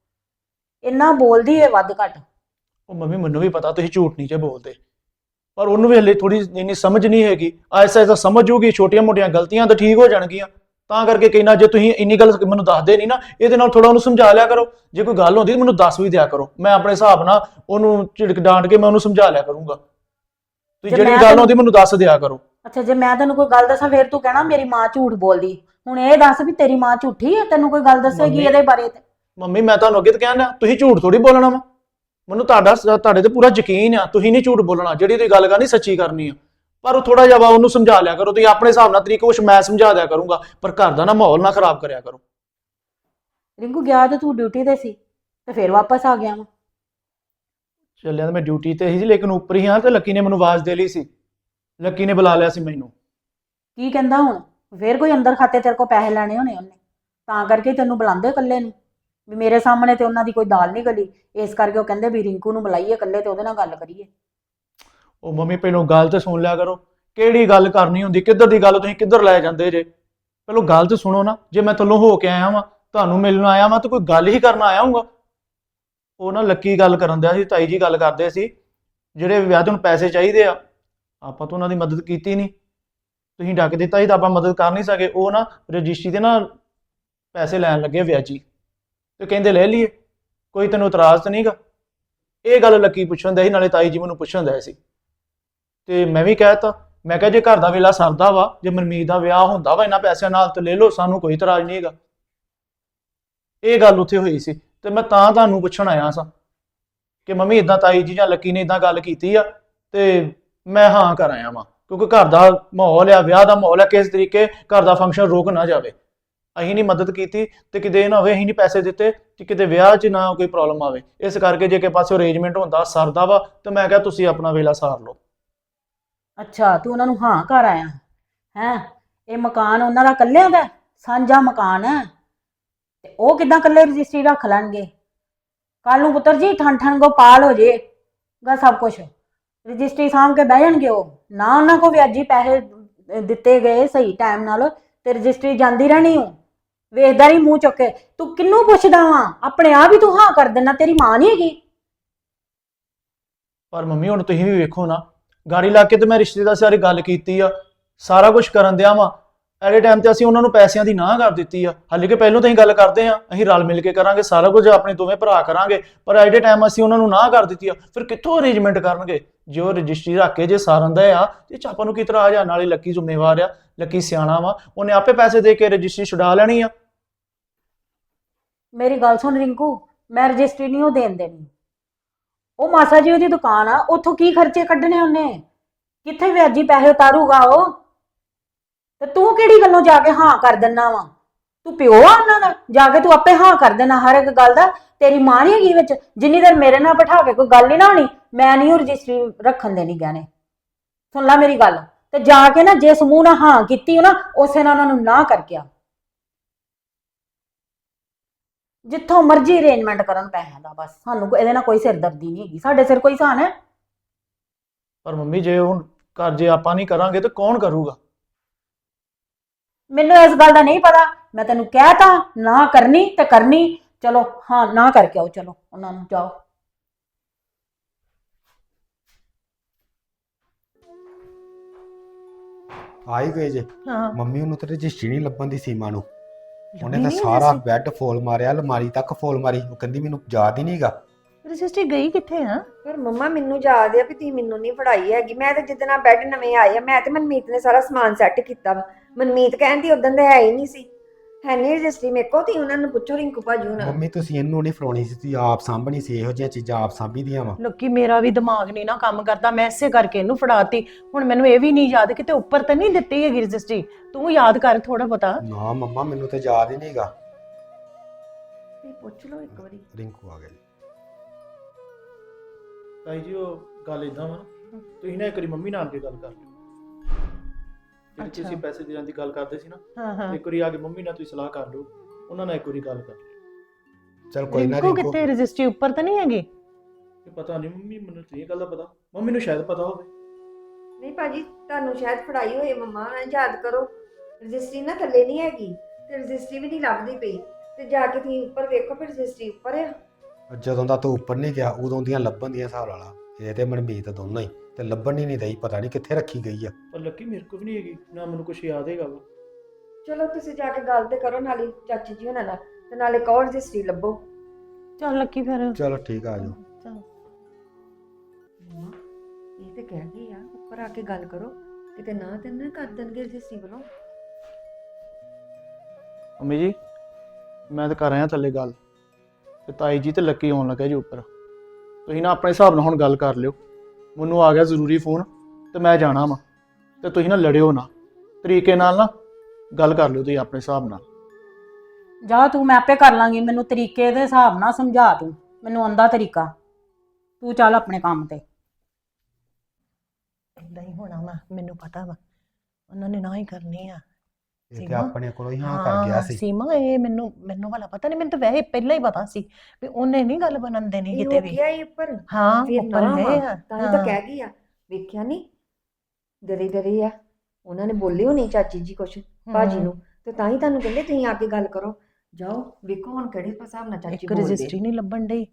ਇੰਨਾ ਬੋਲਦੀ ਏ ਵੱਧ ਘੱਟ। ਉਹ ਮੰਮੀ ਮੈਨੂੰ ਵੀ ਪਤਾ ਤੁਸੀਂ ਝੂਠ ਨਹੀਂ ਜੇ ਬੋਲਦੇ। ਪਰ ਉਹਨੂੰ ਵੀ ਹਲੇ ਥੋੜੀ ਇੰਨੀ ਸਮਝ ਨਹੀਂ ਹੈਗੀ। ਐਸਾ ਐਸਾ ਸਮਝ ਜੂਗੀ ਛੋਟੀਆਂ ਮੋਟੀਆਂ ਗਲਤੀਆਂ ਤਾਂ ਠੀਕ ਹੋ ਜਾਣਗੀਆਂ। ਤਾਂ ਕਰਕੇ ਕਹਿਣਾ ਜੇ ਤੁਸੀਂ ਇੰਨੀ ਗੱਲ ਮੈਨੂੰ ਦੱਸਦੇ ਨਹੀਂ ਨਾ ਇਹਦੇ ਨਾਲ ਥੋੜਾ ਉਹਨੂੰ ਸਮਝਾ ਲਿਆ ਕਰੋ। ਜੇ ਕੋਈ ਗੱਲ ਹੁੰਦੀ ਤਾਂ ਮੈਨੂੰ ਦੱਸ ਵੀ ਦਿਆ ਕਰੋ। ਮੈਂ ਆਪਣੇ ਹਿਸਾਬ ਨਾਲ ਉਹਨੂੰ ਝਿੜਕ ਡਾਂਟ ਕੇ ਮੈਂ ਉਹਨੂੰ ਸਮਝਾ ਲਿਆ ਕਰੂੰਗਾ। ਤੁਸੀਂ ਜੇ ਜਿਹੜੀ ਮੈਂ ਗੱਲ ਹੁੰਦੀ ਮੈਨੂੰ ਦੱਸ ਦਿਆ ਕਰੋ। ਅੱਛਾ ਜੇ ਮੈਂ ਤੈਨੂੰ ਕੋਈ ਗੱਲ ਦੱਸਾਂ ਫੇਰ ਤੂੰ ਕਹਿਣਾ ਮੇਰੀ ਮਾਂ ਝੂਠ ਬੋਲਦੀ। ਹੁਣ ਇਹ ਦੱਸ ਵੀ ਤੇਰੀ ਮਾਂ ਝੂਠੀ ਹੈ ਤੈਨੂੰ ਕੋਈ ਗੱਲ ਦੱਸੇਗੀ ਮੰਮੀ- ਇਹਦੇ ਬਾਰੇ ਤੇ? ਮੰਮੀ ਮੈਂ ਤੁਹਾਨੂੰ ਅੱਗੇ ਤਾਂ ਕਹਿਣਾ ਤੁਸੀਂ ਝੂਠ ਥੋੜੀ ਬੋਲਣਾ ਵਾ। ਮੈਨੂੰ ਤੁਹਾਡਾ ਤੁਹਾਡੇ ਤੇ ਪੂਰਾ ਯਕੀਨ ਆ ਤੁਸੀਂ ਨਹੀਂ ਝੂਠ ਬੋਲਣਾ ਜਿਹੜੀ ਤੁਸੀਂ ਗੱਲ ਕਰਨੀ ਸੱਚੀ ਕਰਨੀ ਆ। ਪਰ ਉਹ ਥੋੜਾ ਜਿਹਾ ਵਾ ਉਹਨੂੰ ਸਮਝਾ ਲਿਆ ਕਰੋ ਤੁਸੀਂ ਆਪਣੇ ਹਿਸਾਬ ਨਾਲ ਤਰੀਕੇ ਕੁਛ ਮੈਂ ਸਮਝਾ ਦਿਆ ਕਰੂੰਗਾ ਪਰ ਘਰ ਦਾ ਨਾ ਮਾਹੌਲ ਨਾ ਖਰਾਬ ਕਰਿਆ ਕਰੋ। ਰਿੰਕੂ ਗਿਆ ਤੇ ਤੂੰ ਡਿਊਟੀ ਤੇ ਸੀ ਤੇ ਫੇਰ ਵਾਪਸ ਆ ਗਿਆ ਵਾ। ਚੱਲਿਆ ਤਾਂ ਮੈਂ ਡਿਊਟੀ ਤੇ ਸੀ ਲੇਕਿਨ ਉੱਪਰ ਹੀ ਹਾਂ ਤੇ ਲੱਕੀ ਨੇ ਮੈਨੂੰ ਆਵਾਜ਼ ਦੇ ਲਈ ਸੀ। ਲੱਕੀ ਨੇ ਬੁਲਾ ਲਿਆ ਸੀ ਮੈਨੂੰ। ਕੀ ਕਹਿੰਦਾ ਹੁਣ? ਫੇਰ ਕੋਈ ਅੰਦਰ ਖਾਤੇ ਤੇਰੇ ਕੋ ਪੈਸੇ ਲੈਣੇ ਹੋਣੇ ਉਹਨੇ। ਤਾਂ ਕਰਕੇ ਤੈਨੂੰ ਬੁਲਾਉਂਦੇ ਇਕੱਲੇ ਨੂੰ। ਵੀ ਮੇਰੇ ਸਾਹਮਣੇ ਤੇ ਉਹਨਾਂ ਦੀ ਕੋਈ ਦਾਲ ਨਹੀਂ ਗਲੀ, ਇਸ ਕਰਕੇ ਉਹ ਕਹਿੰਦੇ ਵੀ ਰਿੰਕੂ ਨੂੰ ਬੁਲਾਈਏ ਇਕੱਲੇ ਤੇ ਉਹਦੇ ਨਾਲ ਗੱਲ ਕਰੀਏ। ਉਹ ਮੰਮੀ ਪਹਿਲਾਂ ਗੱਲ ਤੇ ਸੁਣ ਲਿਆ ਕਰੋ, ਕਿਹੜੀ ਗੱਲ ਕਰਨੀ ਹੁੰਦੀ, ਕਿੱਧਰ ਦੀ ਗੱਲ, ਤੁਸੀਂ ਕਿੱਧਰ ਲੈ ਜਾਂਦੇ ਜੇ? ਪਹਿਲਾਂ ਗੱਲ ਤੇ ਸੁਣੋ ਨਾ, ਜੇ ਮੈਂ ਥੱਲੋਂ ਹੋ ਕੇ ਆਇਆ ਵਾਂ, ਤੁਹਾਨੂੰ ਮਿਲਣ ਆਇਆ ਵਾਂ, ਤਾਂ ਕੋਈ ਗੱਲ ਹੀ ਕਰਨ ਆਇਆ ਹੂੰਗਾ ਉਹ ਨਾ ਲੱਕੀ ਗੱਲ ਕਰਨ ਦਿਆ ਸੀ, ਤਾਈ ਜੀ ਗੱਲ ਕਰਦੇ ਸੀ, ਜਿਹੜੇ ਵਿਆਹ ਤੇ ਪੈਸੇ ਚਾਹੀਦੇ ਆ, ਆਪਾਂ ਤਾਂ ਉਹਨਾਂ ਦੀ ਮਦਦ ਕੀਤੀ ਨਹੀਂ। ਤੁਸੀਂ ਡੱਕ ਦਿੱਤਾ ਸੀ ਤਾਂ ਆਪਾਂ ਮਦਦ ਕਰ ਨਹੀਂ ਸਕੇ, ਉਹ ਨਾ ਰਜਿਸਟਰੀ ਦੇ ਨਾ ਪੈਸੇ ਲੈਣ ਲੱਗੇ ਵਿਆਜੀ ਤੇ ਕਹਿੰਦੇ ਲੈ ਲਈਏ, ਕੋਈ ਤੈਨੂੰ ਇਤਰਾਜ਼ ਤਾਂ ਨਹੀਂਗਾ। ਇਹ ਗੱਲ ਲੱਕੀ ਪੁੱਛਣ ਦਾ ਸੀ, ਨਾਲੇ ਤਾਈ ਜੀ ਮੈਨੂੰ ਪੁੱਛਣ ਦਾ ਸੀ। ਤੇ ਮੈਂ ਵੀ ਕਹਿਤਾ, ਮੈਂ ਕਿਹਾ ਜੇ ਘਰ ਦਾ ਵੇਲਾ ਸਰਦਾ ਵਾ, ਜੇ ਮਨਮੀਤ ਦਾ ਵਿਆਹ ਹੁੰਦਾ ਵਾ, ਇਹਨਾਂ ਪੈਸਿਆਂ ਨਾਲ ਤੇ ਲੈ ਲਓ, ਸਾਨੂੰ ਕੋਈ ਇਤਰਾਜ਼ ਨਹੀਂ ਹੈਗਾ ਇਹ ਗੱਲ ਉੱਥੇ ਹੋਈ ਸੀ, ਤੇ ਮੈਂ ਤਾਂ ਤੁਹਾਨੂੰ ਪੁੱਛਣ ਆਇਆ ਸਾਂ ਕਿ ਮੰਮੀ ਇਦਾਂ ਤਾਈ ਜੀ ਜਾਂ ਲੱਕੀ ਨੇ ਇਦਾਂ ਗੱਲ ਕੀਤੀ ਆ, ਤੇ ਮੈਂ ਹਾਂ ਕਰ ਆਇਆ ਵਾਂ, ਕਿਉਂਕਿ ਘਰ ਦਾ ਮਾਹੌਲ ਆ, ਵਿਆਹ ਦਾ ਮਾਹੌਲ ਆ, ਕਿਸ ਤਰੀਕੇ ਘਰ ਦਾ ਫੰਕਸ਼ਨ ਰੋਕ ਨਾ ਜਾਵੇ। ਅਸੀਂ ਨਹੀਂ ਮਦਦ ਕੀਤੀ ਤੇ ਕਿਤੇ ਨਾ ਹੋਵੇ ਅਸੀਂ ਨਹੀਂ ਪੈਸੇ ਦਿੱਤੇ ਕਿ ਕਿਤੇ ਵਿਆਹ 'ਚ ਨਾ ਕੋਈ ਪ੍ਰੋਬਲਮ ਆਵੇ। ਇਸ ਕਰਕੇ ਜੇ ਕਿ ਪਾਸੇ ਅਰੇਂਜਮੈਂਟ ਹੁੰਦਾ ਸਰਦਾ ਵਾ ਤੇ ਮੈਂ ਕਿਹਾ ਤੁਸੀਂ ਆਪਣਾ ਵੇਲਾ ਸਾਰ ਲਓ। ਅੱਛਾ ਤੂੰ ਉਹਨਾਂ ਨੂੰ ਹਾਂ ਘਰ ਆਇਆ। ਹੈ? ਇਹ ਮਕਾਨ ਉਹਨਾਂ ਦਾ ਇਕੱਲਿਆਂ ਦਾ ਹੈ? ਸਾਂਝਾ ਮਕਾਨ ਹੈ? ਤੇ ਉਹ ਕਿਦਾਂ ਇਕੱਲੇ ਰਜਿਸਟਰੀ ਰੱਖ ਲੈਣਗੇ? ਕੱਲ ਨੂੰ ਪੁੱਤਰ ਜੀ ਠਣ ਠਣ ਗੋਪਾਲ ਹੋ ਜਾਏਗਾ ਸਭ ਕੁਝ ਰਜਿਸਟਰੀ ਸਾਂਭ ਕੇ ਬਹਿ ਜਾਣਗੇ ਉਹ। ਨਾ ਉਹਨਾਂ ਕੋ ਵਿਆਜੀ ਪੈਸੇ ਅਹ, ਦਿੱਤੇ ਗਏ ਸਹੀ ਟਾਈਮ ਨਾਲ ਤੇ ਰਜਿਸਟਰੀ ਜਾਂਦੀ ਰਹਿਣੀ ਹੋ ਵੇਖਦਾ ਹੀ ਮੂੰਹ ਚੁੱਕ ਕੇ, ਤੂੰ ਕਿੰਨੂੰ ਪੁੱਛਦਾ ਵਾਂ? ਆਪਣੇ ਆਪ ਹੀ ਤੂੰ ਹਾਂ ਕਰ ਦਿੰਦਾ, ਤੇਰੀ ਮਾਂ ਨਹੀਂ ਹੈਗੀ। ਪਰ ਮੰਮੀ, ਹੁਣ ਤੁਸੀਂ ਵੀ ਵੇਖੋ ਨਾ, ਗਾੜੀ ਲਾ ਕੇ ਤੇ ਮੈਂ ਰਿਸ਼ਤੇਦਾਰ ਸਾਰੇ ਗੱਲ ਕੀਤੀ ਆ, ਸਾਰਾ ਕੁਝ ਕਰਨ ਦਿਆ ਵਾਂ। ਐਡੇ ਟਾਈਮ ਤੇ ਅਸੀਂ ਉਹਨਾਂ ਨੂੰ ਪੈਸਿਆਂ ਦੀ ਨਾ ਕਰ ਦਿੱਤੀ ਆ। ਹਾਲੇ ਕਿ ਪਹਿਲਾਂ ਤਾਂ ਅਸੀਂ ਗੱਲ ਕਰਦੇ ਆ, ਅਸੀਂ ਰਲ ਮਿਲ ਕੇ ਕਰਾਂਗੇ, ਸਾਰਾ ਕੁਝ ਆਪਣੇ ਦੋਵੇਂ ਭਰਾ ਕਰਾਂਗੇ, ਪਰ ਐਡੇ ਟਾਈਮ ਅਸੀਂ ਉਹਨਾਂ ਨੂੰ ਨਾ ਕਰ ਦਿੱਤੀ ਆ, ਫਿਰ ਕਿੱਥੋਂ ਅਰੇਂਜਮੈਂਟ ਕਰਨਗੇ? ਜੇ ਉਹ ਰਜਿਸਟਰੀ ਰੱਖ ਕੇ ਜੇ ਸਾਰਨ ਦਾ ਆ, ਤੇ ਚਾਪਾ ਨੂੰ ਕੀ ਤਰ੍ਹਾਂ ਆ? ਜਾ ਨਾਲੇ ਲੱਕੀ ਜ਼ਿੰਮੇਵਾਰ ਆ, ਲੱਕੀ ਸਿਆਣਾ ਵਾ। ਉਹਨੇ ਆਪੇ ਪੈਸੇ ਦੇ ਕੇ ਰਜਿਸਟਰੀ ਛੁਡਾ ਲੈਣੀ ਆ। ਮੇਰੀ ਗੱਲ ਸੁਣ ਰਿੰਕੂ, ਮੈਂ ਰਜਿਸਟਰੀ ਨਹੀਂ ਉਹ ਦੇਣ ਦੇਣੀ। ਉਹ ਮਾਸਾ ਜੀ ਉਹਦੀ ਦੁਕਾਨ ਆ, ਉੱਥੋਂ ਕੀ ਖਰਚੇ ਕੱਢਣੇ ਉਹਨੇ? ਕਿੱਥੇ ਵਿਆਜੀ ਪੈਸੇ ਉਤਾਰੂਗਾ ਉਹ? ਤੇ ਤੂੰ ਕਿਹੜੀ ਗੱਲੋਂ ਜਾ ਕੇ ਹਾਂ ਕਰ ਦਿੰਨਾ ਵਾ? ਤੂੰ ਪਿਓ ਆ ਉਹਨਾਂ ਦਾ, ਜਾ ਕੇ ਤੂੰ ਆਪੇ ਹਾਂ ਕਰ ਦੇਣਾ ਹਰ ਇੱਕ ਗੱਲ ਦਾ। ਤੇਰੀ ਮਾਂ ਨਹੀਂ ਹੈਗੀ ਵਿੱਚ, ਜਿੰਨੀ ਦੇਰ ਮੇਰੇ ਨਾਲ ਬਿਠਾ ਕੇ ਕੋਈ ਗੱਲ ਨਹੀਂ ਨਾ ਹੋਣੀ, ਮੈਂ ਨਹੀਂ ਉਹ ਰਜਿਸਟਰੀ ਰੱਖਣ ਦੇਣੀ ਗਹਿਣੇ। ਸੁਣ ਲੈ ਮੇਰੀ ਗੱਲ, ਤੇ ਜਾ ਕੇ ਨਾ ਜੇ ਸਮੂਹ ਨਾਲ ਹਾਂ ਕੀਤੀ ਹੋ ਨਾ, ਉਸੇ ਨਾਲ ਉਹਨਾਂ ਨੂੰ ਨਾ ਕਰਕੇ ਆ। ਜਿੱਥੋਂ ਮਰਜ਼ੀ ਅਰੇਂਜਮੈਂਟ ਕਰਨ ਪੈਸਿਆਂ ਦਾ ਬਸ ਸਾਨੂੰ ਕੋਈ- ਇਹਦੇ ਨਾਲ ਕੋਈ ਸਿਰਦਰਦੀ ਨਹੀਂ ਹੈਗੀ ਸਾਡੇ ਸਿਰ ਕੋਈ ਸਾਨ ਹੈ। ਪਰ ਮੰਮੀ ਜੇ ਹੁਣ ਘਰ ਜੇ ਆਪਾਂ ਨਹੀਂ ਕਰਾਂਗੇ ਤਾਂ ਕੌਣ ਕਰੂਗਾ? ਮੈਨੂੰ ਇਸ ਗੱਲ ਦਾ ਨਹੀਂ ਪਤਾ ਮੈਂ ਤੈਨੂੰ ਕਹਿਤਾ ਨਾ ਕਰਨੀ ਤੇ ਕਰਨੀ। ਚਲੋ ਹਾਂ ਨਾ ਕਰਕੇ ਆਓ ਚਲੋ ਉਹਨਾਂ ਨੂੰ ਜਾਓ। ਆਈ ਗਏ ਜੇ। ਹਾਂ। ਮੰਮੀ ਉਹਨੂੰ ਤੇ ਰਜਿਸਟਰੀ ਨਹੀਂ ਲੱਭਣ ਦੀ ਸੀਮਾ ਨੂੰ। ਉਹਨੇ ਤਾਂ ਸਾਰਾ। ਬੈੱਡ ਫੋਲ ਮਾਰਿਆ ਅਲਮਾਰੀ ਤੱਕ ਫੋਲ ਮਾਰੀ। ਉਹ ਕਹਿੰਦੀ ਮੈਨੂੰ ਯਾਦ ਹੀ ਨਹੀਂਗਾ। ਰਜਿਸਟਰੀ ਗਈ ਕਿੱਥੇ ਆ? ਪਰ ਮੰਮਾ ਮੈਨੂੰ ਯਾਦ ਆ ਵੀ ਤੀ ਮੈਨੂੰ ਨਹੀਂ ਫੜਾਈ ਹੈਗੀ। ਮੈਂ ਤੇ ਜਿੱਦਣ ਬੈੱਡ ਨਵੇਂ ਆਏ ਆ ਮੈਂ ਤੇ ਮਨਮੀਤ ਨੇ ਸਾਰਾ ਸਮਾਨ ਸੈੱਟ ਕੀਤਾ ਵਾ। ਮਨਮੀਤ ਕਹਿੰਦੀ ਉਦੋਂ ਦੇ ਹੈ ਹੀ ਨਹੀਂ ਸੀ। ਹੈ ਨਹੀਂ ਰਜਿਸਟਰੀ ਮੇਰੇ ਕੋਲ ਤੀ ਉਹਨਾਂ ਨੂੰ ਪੁੱਛੋ ਰਿੰਕੂ ਭਾਜੀ ਉਹਨਾਂ ਨੂੰ ਮੰਮੀ ਤੁਸੀਂ ਇਹਨੂੰ ਨਹੀਂ ਫੜਾਉਣੀ ਸੀ ਤੁਸੀਂ ਆਪ ਸਾਂਭਣੀ ਸੀ ਇਹੋ ਜਿਹੀਆਂ ਚੀਜ਼ਾਂ ਆਪ ਸਾਂਭੀ ਦੀਆਂ ਵਾ। ਲੋਕੀ ਮੇਰਾ ਵੀ ਦਿਮਾਗ ਨਹੀਂ ਨਾ ਕੰਮ ਕਰਦਾ ਮੈਂ ਇਸੇ ਕਰਕੇ ਇਹਨੂੰ ਫੜਾਤੀ। ਹੁਣ ਮੈਨੂੰ ਇਹ ਵੀ ਨਹੀਂ ਯਾਦ ਕਿਤੇ ਉੱਪਰ ਤਾਂ ਨਹੀਂ ਦਿੱਤੀ ਹੈਗੀ ਰਜਿਸਟਰੀ ਤੂੰ ਯਾਦ ਕਰ ਥੋੜਾ ਪਤਾ ਨਾ ਮੰਮਾ ਮੈਨੂੰ ਤੇ ਯਾਦ ਹੀ ਨਹੀਂਗਾ। ਤੁਸੀਂ ਪੁੱਛ ਲਓ ਇੱਕ ਵਾਰੀ। ਰਿੰਕੂ ਆ ਗਿਆ ਜੀ। ਤਾਈ ਜੀ ਉਹ ਗੱਲ ਇਦਾਂ ਵਾ ਤੁਸੀਂ ਨਾ ਇੱਕ ਵਾਰੀ ਮੰਮੀ ਨਾਲ ਕੇ ਗੱਲ ਕਰ ਲਿਓ। ਜਿਹੜੀ ਅੱਛਾ। ਤੁਸੀਂ ਪੈਸੇ ਦੇਣ ਦੀ ਗੱਲ ਕਰਦੇ ਸੀ ਨਾ ਹਾਂ ਹਾਂ। ਇੱਕ ਵਾਰੀ ਆ ਕੇ ਮੰਮੀ ਨਾਲ ਤੁਸੀਂ ਸਲਾਹ ਕਰ ਲਓ ਉਹਨਾਂ ਨਾਲ ਇੱਕ ਵਾਰੀ ਗੱਲ ਕਰ ਲਿਓ। ਚਲ ਕੋਈ ਨਾ ਰਿੰਕੂ ਕਿੱਥੇ ਰਜਿਸਟਰੀ ਉੱਪਰ ਤਾਂ ਨਹੀਂ ਹੈਗੀ। ਇਹ ਪਤਾ ਨਹੀਂ ਮੰਮੀ ਮੈਨੂੰ ਤੇ ਇਹ ਗੱਲ ਦਾ ਪਤਾ। ਮੰਮੀ ਨੂੰ ਸ਼ਾਇਦ ਪਤਾ ਹੋਵੇ। ਨਹੀਂ ਭਾਜੀ ਤੁਹਾਨੂੰ ਸ਼ਾਇਦ ਫੜਾਈ ਹੋਏ ਮੰਮਾ ਨਾਲ ਯਾਦ ਕਰੋ ਰਜਿਸਟਰੀ ਨਾ ਥੱਲੇ ਨਹੀਂ ਹੈਗੀ ਤੇ ਰਜਿਸਟਰੀ ਵੀ ਨਹੀਂ ਲੱਭਦੀ ਪਈ। ਤੇ ਜਾ ਕੇ ਤੁਸੀਂ ਉੱਪਰ ਵੇਖੋ ਫਿਰ ਰਜਿਸਟਰੀ ਉੱਪਰ ਆ। ਜਦੋਂ ਦਾ ਤੂੰ ਉੱਪਰ ਨਹੀਂ ਗਿਆ ਉਦੋਂ ਦੀਆਂ ਲੱਭਣ ਦੀਆਂ ਹਿਸਾਬ ਵਾਲਾ ਇਹ ਤੇ ਮਨਮੀਤ ਦੋਨੋਂ ਹੀ। ਤੇ ਲੱਭਣ ਹੀ ਨਹੀਂ ਦਈ ਪਤਾ ਨਹੀਂ ਕਿੱਥੇ ਰੱਖੀ ਗਈ ਆ। ਪਰ ਲੱਕੀ ਮੇਰੇ ਕੋ ਵੀ ਨਹੀਂ ਹੈਗੀ ਨਾ ਮੈਨੂੰ ਕੁਝ ਯਾਦ ਹੈਗਾ ਵਾ। ਚਲੋ ਤੁਸੀਂ ਜਾ ਕੇ ਗੱਲ ਤੇ ਕਰੋ ਨਾਲੇ ਚਾਚੀ ਜੀ ਉਹਨਾਂ ਨਾਲ ਤੇ ਨਾਲੇ ਕਹੋ ਰਜਿਸਟਰੀ ਲੱਭੋ। ਚੱਲ ਲੱਕੀ ਫਿਰ। ਚਲੋ ਠੀਕ ਆ, ਜਾਓ। ਚੱਲ। ਮੰਮਾ ਇਹ ਤੇ ਕਹਿ ਗਈ ਆ ਉੱਪਰ ਆ ਕੇ ਗੱਲ ਕਰੋ ਕਿਤੇ ਨਾ ਤੇ ਨਾ ਕਰ ਦੇਣਗੇ ਰਜਿਸਟਰੀ ਵੱਲੋਂ। ਮੰਮੀ ਜੀ ਮੈਂ ਤਾਂ ਕਰ ਆਇਆ ਥੱਲੇ ਗੱਲ ਤੇ ਤਾਈ ਜੀ ਤੇ ਲੱਕੀ ਆਉਣ ਲੱਗਾ ਜੀ ਉੱਪਰ। ਤੁਸੀਂ ਨਾ ਆਪਣੇ ਹਿਸਾਬ ਨਾਲ ਹੁਣ ਗੱਲ ਕਰ ਲਿਓ। ਮੈਨੂੰ ਆ ਗਿਆ ਜ਼ਰੂਰੀ ਫੋਨ ਤੇ ਮੈਂ ਜਾਣਾ ਵਾ ਤੇ ਤੁਸੀਂ ਨਾ ਲੜਿਓ ਨਾ। ਤਰੀਕੇ ਨਾਲ ਨਾ ਗੱਲ ਕਰ ਲਿਓ ਤੁਸੀਂ ਆਪਣੇ ਹਿਸਾਬ ਨਾਲ। ਜਾ ਤੂੰ ਮੈਂ ਆਪੇ ਕਰ ਲਾਂਗੀ। ਮੈਨੂੰ ਤਰੀਕੇ ਦੇ ਹਿਸਾਬ ਨਾਲ ਸਮਝਾ ਤੂੰ। ਮੈਨੂੰ ਆਂਦਾ ਤਰੀਕਾ। ਤੂੰ ਚੱਲ ਆਪਣੇ ਕੰਮ ਤੇ। ਇਦਾਂ ਹੀ ਹੋਣਾ ਵਾ ਮੈਨੂੰ ਪਤਾ ਵਾ। ਉਹਨਾਂ ਨੇ ਨਾ ਹੀ ਕਰਨੀ ਆ। ਇਹ ਤੇ ਸੀਮਾ? ਆਪਣੇ ਕੋਲੋਂ ਹੀ ਹਾਂ ਕਰ ਗਿਆ ਸੀ ਸੀਮਾ ਇਹ ਮੈਨੂੰ ਮੈਨੂੰ ਵਾਲਾ ਪਤਾ ਨਹੀਂ ਮੈਨੂੰ ਤਾਂ ਵੈਸੇ ਪਹਿਲਾਂ ਹੀ ਪਤਾ ਸੀ ਵੀ ਉਹਨੇ ਨਹੀਂ ਗੱਲ ਬਣਨ ਦੇਣੀ ਕਿਤੇ ਵੀ ਗਿਆ ਇਹ ਉੱਪਰ ਹਾਂ ਫਿਰ ਉੱਪਰ ਨਾ ਗਏ ਵਾ, ਆ ਤਾਂ ਹੀ ਤਾਂ ਹਾਂ। ਕਹਿ ਗਈ ਆ ਵੇਖਿਆ ਨਹੀਂ ਡਰੇ ਡਰੇ ਆ ਉਹਨਾਂ ਨੇ ਬੋਲੀ ਹੋਣੀ ਚਾਚੀ ਜੀ ਕੁਛ ਭਾਜੀ ਹਮ। ਨੂੰ ਤੇ ਤਾਂ ਹੀ ਤੁਹਾਨੂੰ ਕਹਿੰਦੇ ਤੁਸੀਂ ਆ ਕੇ ਗੱਲ ਕਰੋ ਜਾਓ ਵੇਖੋ ਹੁਣ ਕਿਹੜੇ ਹਿਸਾਬ ਨਾਲ ਚਾਚੀ ਇੱਕ ਬੋਲਦੇ ਰਜਿਸਟਰੀ ਨਹੀਂ ਲੱਭਣ ਡਈ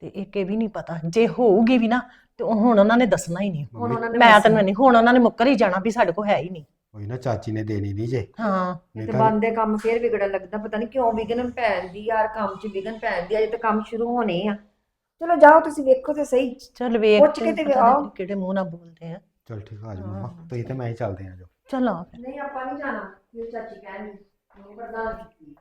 ਤੇ ਇੱਕ ਇਹ ਵੀ ਨਹੀਂ ਪਤਾ। ਜੇ ਹੋਊਗੀ ਵੀ ਨਾ ਤੇ ਉਹ ਹੁਣ ਉਹਨਾਂ ਨੇ ਦੱਸਣਾ ਹੀ ਨਹੀਂ। ਹੁਣ ਉਹਨਾਂ ਨੇ ਮੈਂ। ਤੈਨੂੰ ਨਹੀਂ ਹੁਣ ਉਹਨਾਂ ਨੇ ਮੁੱਕਰ ਹੀ ਜਾਣਾ ਵੀ ਸਾਡੇ ਕੋਲ ਹੈ ਹੀ ਨਹੀਂ। ਕੋਈ ਨਾ ਚਾਚੀ ਨੇ ਦੇਣੀ ਨਹੀਂ ਜੇ। ਹਾਂ। ਨਹੀਂ ਤੇ ਤਾਂ ਬੰਦੇ ਕੰਮ ਫੇਰ ਵਿਗੜਨ ਲੱਗਦਾ ਪਤਾ ਨਹੀਂ ਕਿਉਂ ਵਿਗਨ ਪੈਂਦੀ ਯਾਰ ਕੰਮ 'ਚ ਵਿਗਨ ਪੈਂਦੀ ਆ ਜੇ ਤਾਂ ਕੰਮ ਸ਼ੁਰੂ ਹੋਣੇ ਆ। ਚਲੋ ਜਾਓ ਤੁਸੀਂ ਵੇਖੋ ਤੇ ਸਹੀ। ਚੱਲ ਵੇਖ ਪੁੱਛ ਕੇ ਤੇ ਪਤਾ ਆਓ। ਕਿਹੜੇ ਮੂੰਹ ਨਾਲ ਬੋਲਦੇ ਆ। ਚਲ ਠੀਕ ਆ, ਆ ਜਾਓ। ਮੰਮਾ ਤੁਸੀਂ ਤੇ ਮੈਂ ਹੀ ਚੱਲਦੇ ਆ ਜੋ। ਚੱਲ ਆ ਫਿਰ। ਨਹੀਂ ਆਪਾਂ ਨਹੀਂ ਜਾਣਾ। ਫਿਰ ਚਾਚੀ ਕਹਿਣਗੇ ਉਹ ਪ੍ਰਧਾਨ ਕੀਤੀ।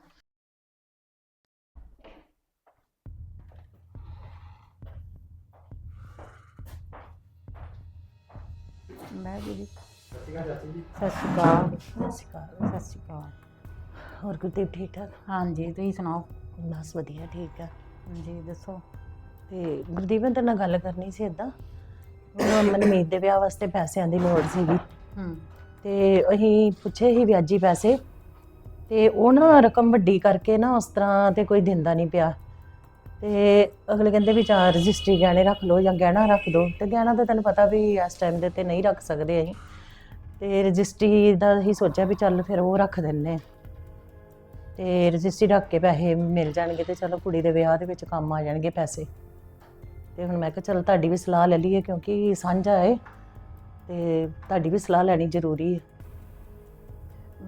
ਮੈਂ ਜੀ ਸਤਿ ਸ਼੍ਰੀ ਅਕਾਲ ਜੀ। ਸਤਿ ਸ਼੍ਰੀ ਅਕਾਲ। ਸਤਿ ਸ਼੍ਰੀ ਅਕਾਲ। ਹੋਰ ਗੁਰਦੀਪ ਠੀਕ ਠਾਕ? ਹਾਂਜੀ ਤੁਸੀਂ ਸੁਣਾਓ? ਬਸ ਵਧੀਆ ਠੀਕ ਆ। ਹਾਂਜੀ ਦੱਸੋ? ਤੇ ਗੁਰਦੀਪ ਮੈਂ ਤੇਰੇ ਨਾਲ ਗੱਲ ਕਰਨੀ ਸੀ ਇਦਾਂ ਮਨਮੀਤ ਦੇ ਵਿਆਹ ਵਾਸਤੇ ਪੈਸਿਆਂ ਦੀ ਲੋੜ ਸੀਗੀ। ਹੂੰ। ਤੇ ਅਸੀਂ ਪੁੱਛੇ ਸੀ ਵਿਆਜੀ ਪੈਸੇ। ਤੇ ਉਹ ਨਾ ਰਕਮ ਵੱਡੀ ਕਰਕੇ ਨਾ ਉਸ ਤਰ੍ਹਾਂ ਤੇ ਕੋਈ ਦਿੰਦਾ ਨਹੀਂ ਪਿਆ। ਤੇ ਅਗਲੇ ਕਹਿੰਦੇ ਵੀ ਚਾਰ ਰਜਿਸਟਰੀ ਗਹਿਣੇ ਰੱਖ ਲਓ ਜਾਂ ਗਹਿਣਾ ਰੱਖ ਦਿਓ ਤੇ ਗਹਿਣਾ ਤਾਂ ਤੈਨੂੰ ਪਤਾ ਵੀ ਇਸ ਟਾਈਮ ਦੇ ਤੇ ਨਹੀਂ ਰੱਖ ਸਕਦੇ ਅਸੀਂ। ਤੇ ਰਜਿਸਟਰੀ ਦਾ ਹੀ ਸੋਚਿਆ ਵੀ ਚੱਲ ਫਿਰ ਉਹ ਰੱਖ ਦਿੰਨੇ। ਤੇ ਰਜਿਸਟਰੀ ਰੱਖ ਕੇ ਪੈਸੇ ਮਿਲ ਜਾਣਗੇ ਤੇ ਚਲੋ ਕੁੜੀ ਦੇ ਵਿਆਹ ਦੇ ਵਿੱਚ ਕੰਮ ਆ ਜਾਣਗੇ ਪੈਸੇ। ਤੇ ਹੁਣ ਮੈਂ ਕਿਹਾ ਚਲ ਤੁਹਾਡੀ ਵੀ ਸਲਾਹ ਲੈ ਲਈਏ ਕਿਉਂਕਿ ਸਾਂਝਾ ਹੈ। ਤੇ ਤੁਹਾਡੀ ਵੀ ਸਲਾਹ ਲੈਣੀ ਜ਼ਰੂਰੀ ਹੈ।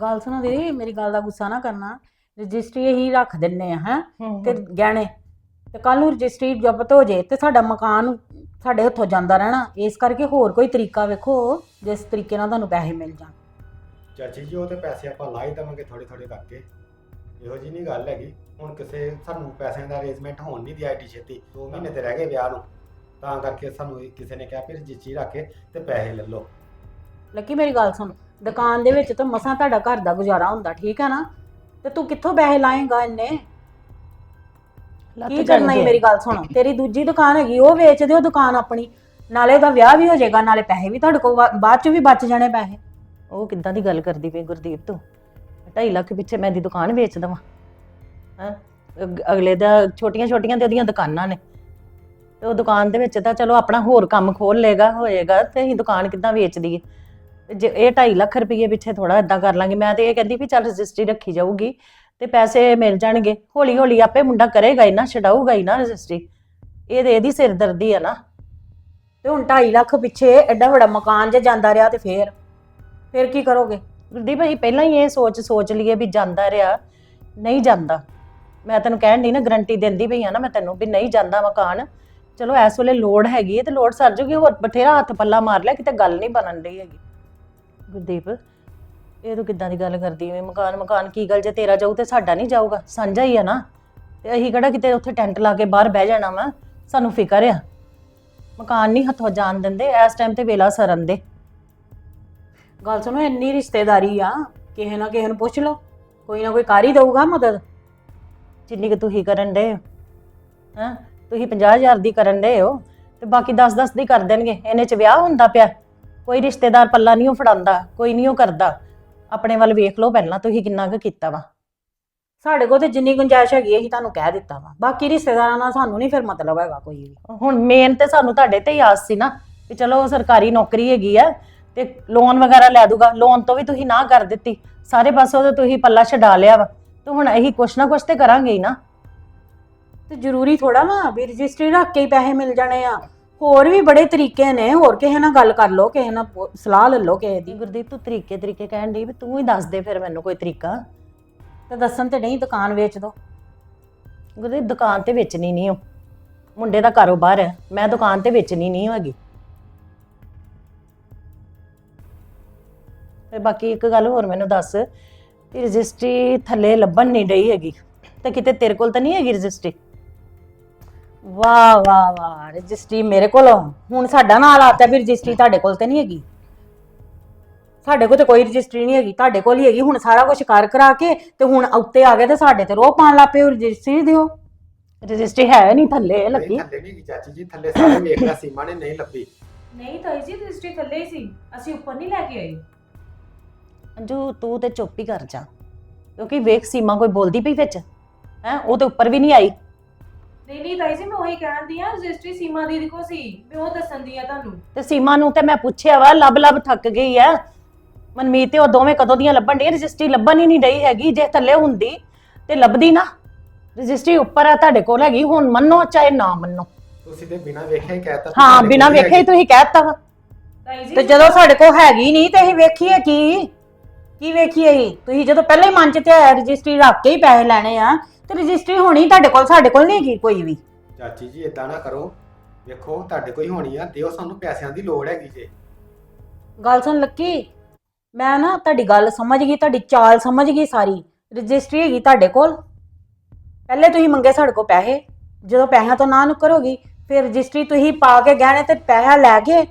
ਗੱਲ ਸੁਣੋ ਦੀਦੀ ਮੇਰੀ ਗੱਲ ਦਾ ਗੁੱਸਾ ਨਾ ਕਰਨਾ। ਰਜਿਸਟਰੀ ਇਹੀ ਰੱਖ ਦਿੰਨੇ ਆ ਹੈ? ਤੇ ਗਹਿਣੇ। ਤੇ ਕੱਲ ਨੂੰ ਰਜਿਸਟਰੀ ਜ਼ਬਤ ਹੋ ਜੇ ਤੇ ਸਾਡਾ ਮਕਾਨ ਸਾਡੇ ਹੱਥੋਂ ਜਾਂਦਾ ਰਹਿਣਾ। ਇਸ ਕਰਕੇ ਹੋਰ ਕੋਈ ਤਰੀਕਾ ਵੇਖੋ ਜਿਸ ਤਰੀਕੇ ਨਾਲ ਤੁਹਾਨੂੰ ਪੈਸੇ ਮਿਲ ਜਾਣ। ਚਾਚੀ ਜੀ ਉਹ ਤੇ ਪੈਸੇ ਆਪਾਂ ਲਾ ਹੀ ਦੇਵਾਂਗੇ ਥੋੜੇ ਥੋੜੇ ਕਰਕੇ। ਇਹੋ ਜੀ ਨਹੀਂ ਗੱਲ ਹੈਗੀ। ਹੁਣ ਕਿਸੇ ਸਾਨੂੰ ਪੈਸਿਆਂ ਦਾ ਅਰੇਂਜਮੈਂਟ ਹੋਣ ਨਹੀਂ ਦਿਆ ਏਡੀ ਛੇਤੀ। 2 ਮਹੀਨੇ ਤੇ ਰਹਿ ਗਏ ਵਿਆਹ ਨੂੰ। ਤਾਂ ਕਰਕੇ ਸਾਨੂੰ ਕਿਸੇ ਨੇ ਕਿਹਾ ਵੀ ਰਜਿਸਟਰੀ ਰੱਖ ਕੇ ਤੇ ਪੈਸੇ ਲੈ ਲਓ। ਲੱਕੀ ਮੇਰੀ ਗੱਲ ਸੁਣ। ਦੁਕਾਨ ਦੇ ਵਿੱਚ ਤਾਂ ਮਸਾਂ ਤੁਹਾਡਾ ਘਰ ਦਾ ਗੁਜ਼ਾਰਾ ਹੁੰਦਾ ਠੀਕ ਹੈ ਨਾ? ਤੇ ਤੂੰ ਕਿੱਥੋਂ ਪੈਸੇ ਲਾਏਗਾ ਇੰਨੇ? ਕੀ ਕਰਨਾ ਹੈ? ਮੇਰੀ ਗੱਲ ਸੁਣ ਤੇਰੀ ਦੂਜੀ ਦੁਕਾਨ ਹੈਗੀ ਉਹ ਵੇਚ ਦਿਓ ਦੁਕਾਨ ਆਪਣੀ। ਨਾਲੇ ਉਹਦਾ ਵਿਆਹ ਵੀ ਹੋ ਜਾਏਗਾ ਨਾਲੇ ਪੈਸੇ ਵੀ ਤੁਹਾਡੇ ਕੋਲ ਬਾਅਦ ਚ ਵੀ ਬਚ ਜਾਣੇ ਪੈਸੇ। ਉਹ ਕਿੱਦਾਂ ਦੀ ਗੱਲ ਕਰਦੀ ਪਈ ਗੁਰਦੀਪ ਤੂੰ? 2.5 ਲੱਖ ਪਿੱਛੇ ਮੈਂ ਦੀ ਦੁਕਾਨ ਵੇਚ ਦਵਾਂ। ਹਾਂ? ਅਗਲੇ ਦਾ ਛੋਟੀਆਂ ਛੋਟੀਆਂ ਤੇ ਉਹਦੀਆਂ ਦੁਕਾਨਾਂ ਨੇ। ਤੇ ਉਹ ਦੁਕਾਨ ਦੇ ਵਿੱਚ ਤਾਂ ਚਲੋ ਆਪਣਾ ਹੋਰ ਕੰਮ ਖੋਲ ਲੇਗਾ ਹੋਏਗਾ ਤੇ ਅਸੀਂ ਦੁਕਾਨ ਕਿੱਦਾਂ ਵੇਚ ਦਈਏ? ਤੇ ਜੇ ਇਹ 2.5 ਲੱਖ ਰੁਪਏ ਪਿੱਛੇ ਥੋੜਾ ਇਦਾਂ ਕਰ ਲਾਂਗੇ ਮੈਂ ਤੇ ਇਹ ਕਹਿੰਦੀ ਵੀ ਚੱਲ ਰਜਿਸਟਰੀ ਰੱਖੀ ਜਾਊਗੀ। ਤੇ ਪੈਸੇ ਮਿਲ ਜਾਣਗੇ। ਹੌਲੀ ਹੌਲੀ ਆਪੇ ਮੁੰਡਾ ਕਰੇਗਾ ਹੀ ਨਾ, ਛਡਾਊਗਾ ਹੀ ਨਾ ਰਜਿਸਟਰੀ। ਇਹ ਤੇ ਇਹਦੀ ਸਿਰਦਰਦੀ ਆ ਨਾ। ਤੇ ਹੁਣ 2.5 ਲੱਖ ਪਿੱਛੇ ਐਡਾ ਵੱਡਾ ਮਕਾਨ ਜੇ ਜਾਂਦਾ ਰਿਹਾ ਤੇ ਫੇਰ? ਫੇਰ ਕੀ ਕਰੋਗੇ? ਗੁਰਦੀਪ, ਅਸੀਂ ਪਹਿਲਾਂ ਹੀ ਇਹ ਸੋਚ ਸੋਚ ਲਈਏ ਵੀ ਜਾਂਦਾ ਰਿਹਾ, ਨਹੀਂ ਜਾਂਦਾ। ਮੈਂ ਤੈਨੂੰ ਕਹਿਣ ਦੀ ਨਾ ਗਰੰਟੀ ਦਿੰਦੀ ਪਈ ਆ ਨਾ ਮੈਂ ਤੈਨੂੰ ਵੀ ਨਹੀਂ ਜਾਂਦਾ ਮਕਾਨ। ਚਲੋ ਇਸ ਵੇਲੇ ਲੋੜ ਹੈਗੀ ਹੈ ਤੇ ਲੋੜ ਸਰ ਜੂਗੀ, ਹੋਰ ਬਥੇਰਾ ਹੱਥ ਪੱਲਾ ਮਾਰ ਲਿਆ, ਕਿਤੇ ਗੱਲ ਨਹੀਂ ਬਣਨ ਰਹੀ ਹੈਗੀ। ਗੁਰਦੀਪ ਇਹ ਤੂੰ ਕਿੱਦਾਂ ਦੀ ਗੱਲ ਕਰਦੀ ਵੇਂ ਮਕਾਨ ਮਕਾਨ ਕੀ ਗੱਲ ਜੇ ਤੇਰਾ ਜਾਊ ਤੇ ਸਾਡਾ ਨਹੀਂ ਜਾਊਗਾ? ਸਾਂਝਾ ਹੀ ਆ ਨਾ। ਤੇ ਅਸੀਂ ਕਿਹੜਾ ਕਿਤੇ ਉੱਥੇ ਟੈਂਟ ਲਾ ਕੇ ਬਾਹਰ ਬਹਿ ਜਾਣਾ ਵਾ? ਸਾਨੂੰ ਫਿਕਰ ਆ। ਮਕਾਨ ਨਹੀਂ ਹੱਥੋਂ ਜਾਣ ਦਿੰਦੇ ਇਸ ਟਾਈਮ ਤੇ ਵੇਲਾ ਸਰਨ ਦੇ। ਗੱਲ ਸੁਣੋ ਇੰਨੀ ਰਿਸ਼ਤੇਦਾਰੀ ਆ ਕਿਸੇ ਨਾ ਕਿਸੇ ਨੂੰ ਪੁੱਛ ਲਓ। ਕੋਈ ਨਾ ਕੋਈ ਕਰ ਹੀ ਦਊਗਾ ਮਦਦ। ਜਿੰਨੀ ਕਿ ਤੁਸੀਂ ਕਰਨ ਦੇ ਹਾਂ। ਤੁਸੀਂ 50000 ਦੀ ਕਰਨ ਦੇ ਹੋ। ਤੇ ਬਾਕੀ 10-10 ਦੀ ਕਰ ਦੇਣਗੇ। ਇਹਨੇ ਚ ਵਿਆਹ ਹੁੰਦਾ ਪਿਆ। ਕੋਈ ਰਿਸ਼ਤੇਦਾਰ ਪੱਲਾ ਨਹੀਂ ਉਹ ਫੜਾਉਂਦਾ ਕੋਈ ਨਹੀਂ ਉਹ ਕਰਦਾ। ਆਪਣੇ ਵੱਲ ਵੇਖ ਲਓ ਪਹਿਲਾਂ ਤੁਸੀਂ ਕਿੰਨਾ ਕੁ ਕੀਤਾ ਵਾ। ਸਾਡੇ ਕੋਲ ਤੇ ਜਿੰਨੀ ਗੁੰਜਾਇਸ਼ ਹੈਗੀ ਅਸੀਂ ਤੁਹਾਨੂੰ ਕਹਿ ਦਿੱਤਾ ਵਾ। ਬਾਕੀ ਰਿਸ਼ਤੇਦਾਰਾਂ ਨਾਲ ਸਾਨੂੰ ਨਹੀਂ ਫਿਰ ਮਤਲਬ ਹੈਗਾ ਕੋਈ ਵੀ। ਹੁਣ ਮੇਨ ਤੇ ਸਾਨੂੰ ਤੁਹਾਡੇ ਤੇ ਹੀ ਆਸ ਸੀ ਨਾ ਕਿ ਚਲੋ ਸਰਕਾਰੀ ਨੌਕਰੀ ਹੈਗੀ ਆ ਤੇ ਲੋਨ ਵਗੈਰਾ ਲੈ ਦੂਗਾ। ਲੋਨ ਤੋਂ ਵੀ ਤੁਸੀਂ ਨਾ ਕਰ ਦਿੱਤੀ। ਸਾਰੇ ਪਾਸੋਂ ਤੇ ਤੁਸੀਂ ਪੱਲਾ ਛਡਾ ਲਿਆ ਵਾ। ਤੇ ਹੁਣ ਅਸੀਂ ਕੁਛ ਨਾ ਕੁਛ ਤੇ ਕਰਾਂਗੇ ਹੀ ਨਾ। ਤੇ ਜ਼ਰੂਰੀ ਥੋੜਾ ਵਾ ਵੀ ਰਜਿਸਟਰੀ ਰੱਖ ਕੇ ਹੀ ਪੈਸੇ ਮਿਲ ਜਾਣੇ ਆ। ਹੋਰ ਵੀ ਬੜੇ ਤਰੀਕੇ ਨੇ ਹੋਰ ਕਿਸੇ ਨਾਲ ਗੱਲ ਕਰ ਲਓ ਕਿਸੇ ਨਾਲ ਪੁ- ਸਲਾਹ ਲੈ ਲਓ ਕਿਸੇ ਦੀ। ਗੁਰਦੀਪ ਤੂੰ ਤਰੀਕੇ ਤਰੀਕੇ ਕਹਿਣ ਡਈ ਵੀ ਤੂੰ ਹੀ ਦੱਸ ਦੇ ਫਿਰ ਮੈਨੂੰ ਕੋਈ ਤਰੀਕਾ। ਤੇ ਦੱਸਣ ਤੇ ਨਹੀਂ ਦੁਕਾਨ ਵੇਚ ਦੋ। ਗੁਰਦੀਪ ਦੁਕਾਨ ਤੇ ਵੇਚਣੀ ਨਹੀਂ ਉਹ। ਮੁੰਡੇ ਦਾ ਕਾਰੋਬਾਰ ਹੈ ਮੈਂ ਦੁਕਾਨ ਤੇ ਵੇਚਣੀ ਨਹੀਂ ਹੈਗੀ। ਤੇ ਬਾਕੀ ਇੱਕ ਗੱਲ ਹੋਰ ਮੈਨੂੰ ਦੱਸ ਕਿ ਰਜਿਸਟਰੀ ਥੱਲੇ ਲੱਭਣ ਨਹੀਂ ਡਈ ਹੈਗੀ। ਤੇ ਕਿਤੇ ਤੇਰੇ ਕੋਲ ਤਾਂ ਨਹੀਂ ਹੈਗੀ ਰਜਿਸਟਰੀ? ਵਾਹ ਵਾਹ ਵਾਹ ਰਜਿਸਟਰੀ ਮੇਰੇ ਕੋਲ। ਹੁਣ ਸਾਡਾ ਨਾਲ ਆਤਾ ਵੀ ਰਜਿਸਟਰੀ ਤੁਹਾਡੇ ਕੋਲ ਤੇ ਨਹੀਂ ਹੈਗੀ। ਸਾਡੇ ਕੋਲ ਤੇ ਕੋਈ ਰਜਿਸਟਰੀ ਨਹੀਂ ਹੈਗੀ ਤੁਹਾਡੇ ਕੋਲ ਹੀ ਹੈਗੀ। ਹੁਣ ਸਾਰਾ ਕੁਝ ਕਰ ਕਰਾ ਕੇ ਤੇ ਹੁਣ ਉੱਤੇ ਆ ਗਏ ਤੇ ਸਾਡੇ ਤੇ ਰੋਹ ਪਾਣ ਲੱਪੇ ਰਜਿਸਟਰੀ ਦਿਓ। ਰਜਿਸਟਰੀ ਹੈ ਨਹੀਂ ਥੱਲੇ ਨਹੀਂ ਲੱਗੀ। ਥੱਲੇ ਨਹੀਂ ਗਈ ਚਾਚੀ ਜੀ ਥੱਲੇ ਸਾਰੇ ਵੇਖ ਲਿਆ ਸੀਮਾ ਨੇ ਨਹੀਂ ਲੱਭੀ। ਨਹੀਂ ਤਾਈ ਜੀ ਰਜਿਸਟਰੀ ਥੱਲੇ ਹੀ ਸੀ। ਅਸੀਂ ਉੱਪਰ ਨਹੀਂ ਲੈ ਕੇ ਆਏ। ਅੰਜੂ ਤੂੰ ਤੇ ਚੁੱਪ ਹੀ ਕਰ ਜਾ। ਕਿਉਂਕਿ ਵੇਖ ਸੀਮਾ ਕੋਈ ਬੋਲਦੀ ਪਈ ਵਿੱਚ। ਹੈ ਉਹ ਤੇ ਉੱਪਰ ਵੀ ਨਹੀਂ ਆਈ। ਨਹੀਂ ਨਹੀਂ ਤਾਈ ਜੀ ਮੈਂ ਉਹੀ ਕਹਿੰਦੀ ਆ ਰਜਿਸਟਰੀ ਸੀਮਾ ਦੀਦੀ ਕੋ ਸੀ ਮੈਂ ਉਹ ਦੱਸਣ ਦੀ ਆ ਤੁਹਾਨੂੰ। ਤੇ ਸੀਮਾ ਨੂੰ ਤੇ ਮੈਂ ਪੁੱਛਿਆ ਵਾ ਲੱਭ ਲੱਭ ਥੱਕ ਗਈ ਐ ਮਨਮੀਤ ਤੇ ਉਹ ਦੋਵੇਂ ਕਦੋਂ ਦੀਆਂ ਲੱਭਣ ਡੀ ਰਜਿਸਟਰੀ ਲੱਭਣ ਹੀ ਨਹੀਂ ਰਹੀ ਹੈਗੀ ਜੇ ਥੱਲੇ ਹੁੰਦੀ ਤੇ ਲੱਭਦੀ ਨਾ। ਰਜਿਸਟਰੀ ਉੱਪਰ ਆ ਤੁਹਾਡੇ ਕੋਲ ਹੈਗੀ ਹੁਣ ਮੰਨੋ ਚਾਹੇ ਨਾ ਮੰਨੋ। ਤੁਸੀਂ ਤੇ ਬਿਨਾਂ ਵੇਖਿਆ ਹੀ ਕਹਿਤਾ ਹਾਂ ਬਿਨਾਂ ਵੇਖੇ ਹੀ ਤੁਸੀਂ ਕਹਿਤਾ ਵਾ। ਤਾਈ ਜੀ ਤੇ ਜਦੋਂ ਸਾਡੇ ਕੋਲ ਹੈਗੀ ਨਹੀਂ ਤੇ ਅਸੀਂ ਵੇਖੀਏ ਕੀ? ਕੀ ਵੇਖੀਏ ਅਸੀਂ? ਤੁਸੀਂ ਜਦੋਂ ਪਹਿਲਾਂ ਹੀ ਮਨ ਚ ਤੇ ਆਇਆ ਰਜਿਸਟਰੀ ਰੱਖ ਕੇ ਹੀ ਪੈਸੇ ਲੈਣੇ ਆ ਤੇ ਰਜਿਸਟਰੀ ਹੋਣੀ ਤੁਹਾਡੇ ਕੋਲ ਸਾਡੇ ਕੋਲ ਨਹੀਂ ਹੈਗੀ ਕੋਈ ਵੀ। ਚਾਚੀ ਜੀ ਇਦਾਂ ਨਾ ਕਰੋ। ਵੇਖੋ ਤੁਹਾਡੇ ਕੋਈ ਹੋਣੀ ਆ ਦਿਓ ਸਾਨੂੰ ਪੈਸਿਆਂ ਦੀ ਲੋੜ ਹੈਗੀ ਜੇ। ਗੱਲ ਸੁਣ ਲੱਕੀ ਮੈਂ ਨਾ ਤੁਹਾਡੀ ਗੱਲ ਸਮਝ ਗਈ ਤੁਹਾਡੀ ਚਾਲ ਸਮਝ ਗਈ ਸਾਰੀ। ਰਜਿਸਟਰੀ ਹੈਗੀ ਤੁਹਾਡੇ ਕੋਲ। ਪਹਿਲੇ ਤੁਸੀਂ ਮੰਗੇ ਸਾਡੇ ਕੋਲ ਪੈਸੇ। ਜਦੋਂ ਪੈਸਿਆਂ ਤੋਂ ਨਾ ਨੁਕਰੋਗੀ ਫਿਰ ਰਜਿਸਟਰੀ ਤੁਸੀਂ ਪਾ ਕੇ ਗਹਿਣੇ ਤੇ ਪੈਸਾ ਲੈ ਕੇ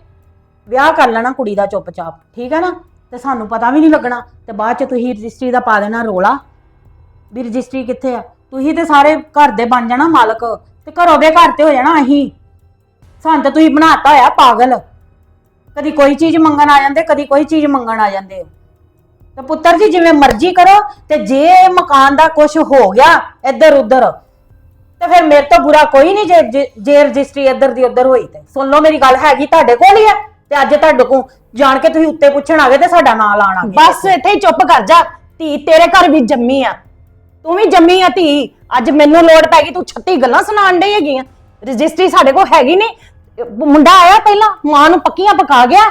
ਵਿਆਹ ਕਰ ਲੈਣਾ ਕੁੜੀ ਦਾ ਚੁੱਪਚਾਪ। ਠੀਕ ਹੈ ਨਾ? ਤੇ ਸਾਨੂੰ ਪਤਾ ਵੀ ਨਹੀਂ ਲੱਗਣਾ, ਤੇ ਬਾਅਦ ਚ ਤੁਸੀਂ ਰਜਿਸਟਰੀ ਦਾ ਪਾ ਦੇਣਾ ਰੋਲਾ। ਵੀ ਰਜਿਸਟਰੀ ਕਿੱਥੇ ਆ? ਤੁਸੀਂ ਤੇ ਸਾਰੇ ਘਰ ਦੇ ਬਣ ਜਾਣਾ ਮਾਲਕ, ਤੇ ਘਰੋਂ ਦੇ ਘਰ ਤੇ ਹੋ ਜਾਣਾ ਅਸੀਂ। ਸਾਨੂੰ ਤਾਂ ਤੁਸੀਂ ਬਣਾਤਾ ਹੋਇਆ ਪਾਗਲ। ਕਦੀ ਕੋਈ ਚੀਜ਼ ਮੰਗਣ ਆ ਜਾਂਦੇ, ਕਦੀ ਕੋਈ ਚੀਜ਼ ਮੰਗਣ ਆ ਜਾਂਦੇ ਹੋ। ਤੇ ਪੁੱਤਰ ਜੀ, ਜਿਵੇਂ ਮਰਜ਼ੀ ਕਰੋ, ਤੇ ਜੇ ਮਕਾਨ ਦਾ ਕੁਝ ਹੋ ਗਿਆ ਇੱਧਰ ਉੱਧਰ, ਤੇ ਫਿਰ ਮੇਰੇ ਤੋਂ ਬੁਰਾ ਕੋਈ ਨਹੀਂ ਜੇ- ਜੇ ਜੇ ਰਜਿਸਟਰੀ ਇੱਧਰ ਦੀ ਉੱਧਰ ਹੋਈ ਤੇ। ਸੁਣ ਲਓ ਮੇਰੀ ਗੱਲ, ਹੈਗੀ ਤੁਹਾਡੇ ਕੋਲ ਹੀ ਹੈ ਤੇ ਅੱਜ ਤੁਹਾਡੇ ਕੋਲ ਜਾਣ ਕੇ ਤੁਸੀਂ ਉੱਤੇ ਪੁੱਛਣ ਆ ਗਏ ਤੇ ਸਾਡਾ ਨਾਂ ਲਾਣ ਆ ਗਏ। ਬਸ ਇੱਥੇ ਹੀ ਚੁੱਪ ਕਰ ਜਾ। ਧੀ ਤੇਰੇ ਘਰ ਵੀ ਜੰਮੀ ਆ। ਤੂੰ ਵੀ ਜੰਮੀ ਆ ਧੀ। ਅੱਜ ਮੈਨੂੰ ਲੋੜ ਪੈ ਗਈ ਤੂੰ 36 ਗੱਲਾਂ ਸੁਣਾਉਣ ਡਈ ਹੈਗੀ ਆ। ਰਜਿਸਟਰੀ ਸਾਡੇ ਕੋਲ ਹੈਗੀ ਨਹੀਂ। ਮੁੰਡਾ ਆਇਆ ਪਹਿਲਾਂ ਮਾਂ ਨੂੰ ਪੱਕੀਆਂ ਪਕਾ ਗਿਆ।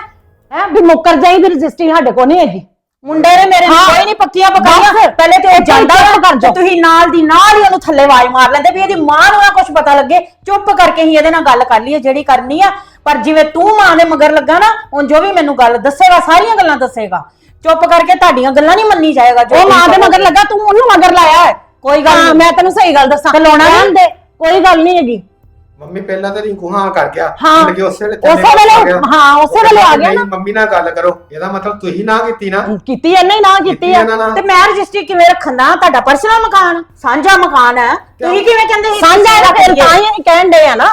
ਹੈ ਵੀ ਮੁੱਕਰ ਜਾਈ ਵੀ ਰਜਿਸਟਰੀ ਸਾਡੇ ਕੋਲ ਨਹੀਂ ਹੈਗੀ। ਮੁੰਡੇ ਨੇ ਮੇਰੇ ਨਾਲ ਹਾਂ। ਕੋਈ ਨਹੀਂ ਪੱਕੀਆਂ ਪਕਾਈਆਂ। ਪਹਿਲੇ ਤੇ ਉਹ ਜਾਂਦਾ ਕਰ ਜਾਓ। ਤੁਸੀਂ ਨਾਲ ਦੀ ਨਾਲ ਹੀ ਉਹਨੂੰ ਥੱਲੇ ਆਵਾਜ਼ ਮਾਰ ਲੈਂਦੇ ਵੀ ਇਹਦੀ ਮਾਂ ਨੂੰ ਨਾ ਕੁਝ ਪਤਾ ਲੱਗੇ। ਚੁੱਪ ਕਰਕੇ ਹੀ ਇਹਦੇ ਨਾਲ ਗੱਲ ਕਰ ਲਈਏ ਜਿਹੜੀ ਕਰਨੀ ਆ। ਪਰ ਜਿਵੇਂ ਤੂੰ ਮਾਂ ਦੇ ਮਗਰ ਲੱਗਾ ਨਾ ਉਹ ਜੋ ਵੀ ਮੈਨੂੰ ਗੱਲ ਦੱਸੇਗਾ ਸਾਰੀਆਂ ਗੱਲਾਂ ਦੱਸੇਗਾ ਚੁੱਪ ਕਰਕੇ ਤੁਹਾਡੀਆਂ ਗੱਲਾਂ ਨਹੀਂ ਮੰਨੀ ਜਾਏਗਾ ਜੋ ਉਹ ਮਾਂ ਦੇ ਮਗਰ। ਲੱਗਾ ਤੂੰ ਉਹਨੂੰ ਮਗਰ ਲਾਇਆ ਹੈ ਕੋਈ ਗੱਲ ਹਾਂ ਨਹੀਂ। ਮੈਂ ਤੈਨੂੰ ਸਹੀ ਗੱਲ ਦੱਸਾਂ ਖਲੋਣਾ ਨਹੀਂ। ਦੇ ਕੋਈ ਗੱਲ ਨਹੀਂ ਹੈਗੀ ਮੰਮੀ ਪਹਿਲਾਂ ਤਾਂ ਰਿੰਕੂ ਹਾਂ ਕਰ ਗਿਆ ਹਾਂ। ਮੁੜ ਕੇ ਉਸੇ ਵੇਲੇ ਉਸੇ ਵੇਲੇ ਆ ਗਿਆ। ਹਾਂ ਉਸੇ ਵੇਲੇ ਆ ਗਿਆ ਨਹੀਂ, ਨਾ ਮੰਮੀ ਨਾਲ ਗੱਲ ਕਰੋ ਇਹਦਾ ਮਤਲਬ ਤੁਸੀਂ ਨਾ ਕੀਤੀ ਨਾ ਕੀਤੀ ਐ ਨਹੀਂ ਨਾ ਕੀਤੀ ਐ ਤੇ ਮੈਂ ਰਜਿਸਟਰੀ ਕਿਵੇਂ ਰੱਖਣਾ ਤੁਹਾਡਾ ਪਰਸਨਲ ਮਕਾਨ ਸਾਂਝਾ ਮਕਾਨ ਹੈ ਤੁਸੀਂ ਕਿਵੇਂ ਕਹਿੰਦੇ ਸੀ ਸਾਂਝਾ ਹੈਗਾ ਫਿਰ? ਤਾਂ ਹੀ ਅਸੀਂ ਕਹਿਣ ਦੇ ਆ ਨਾ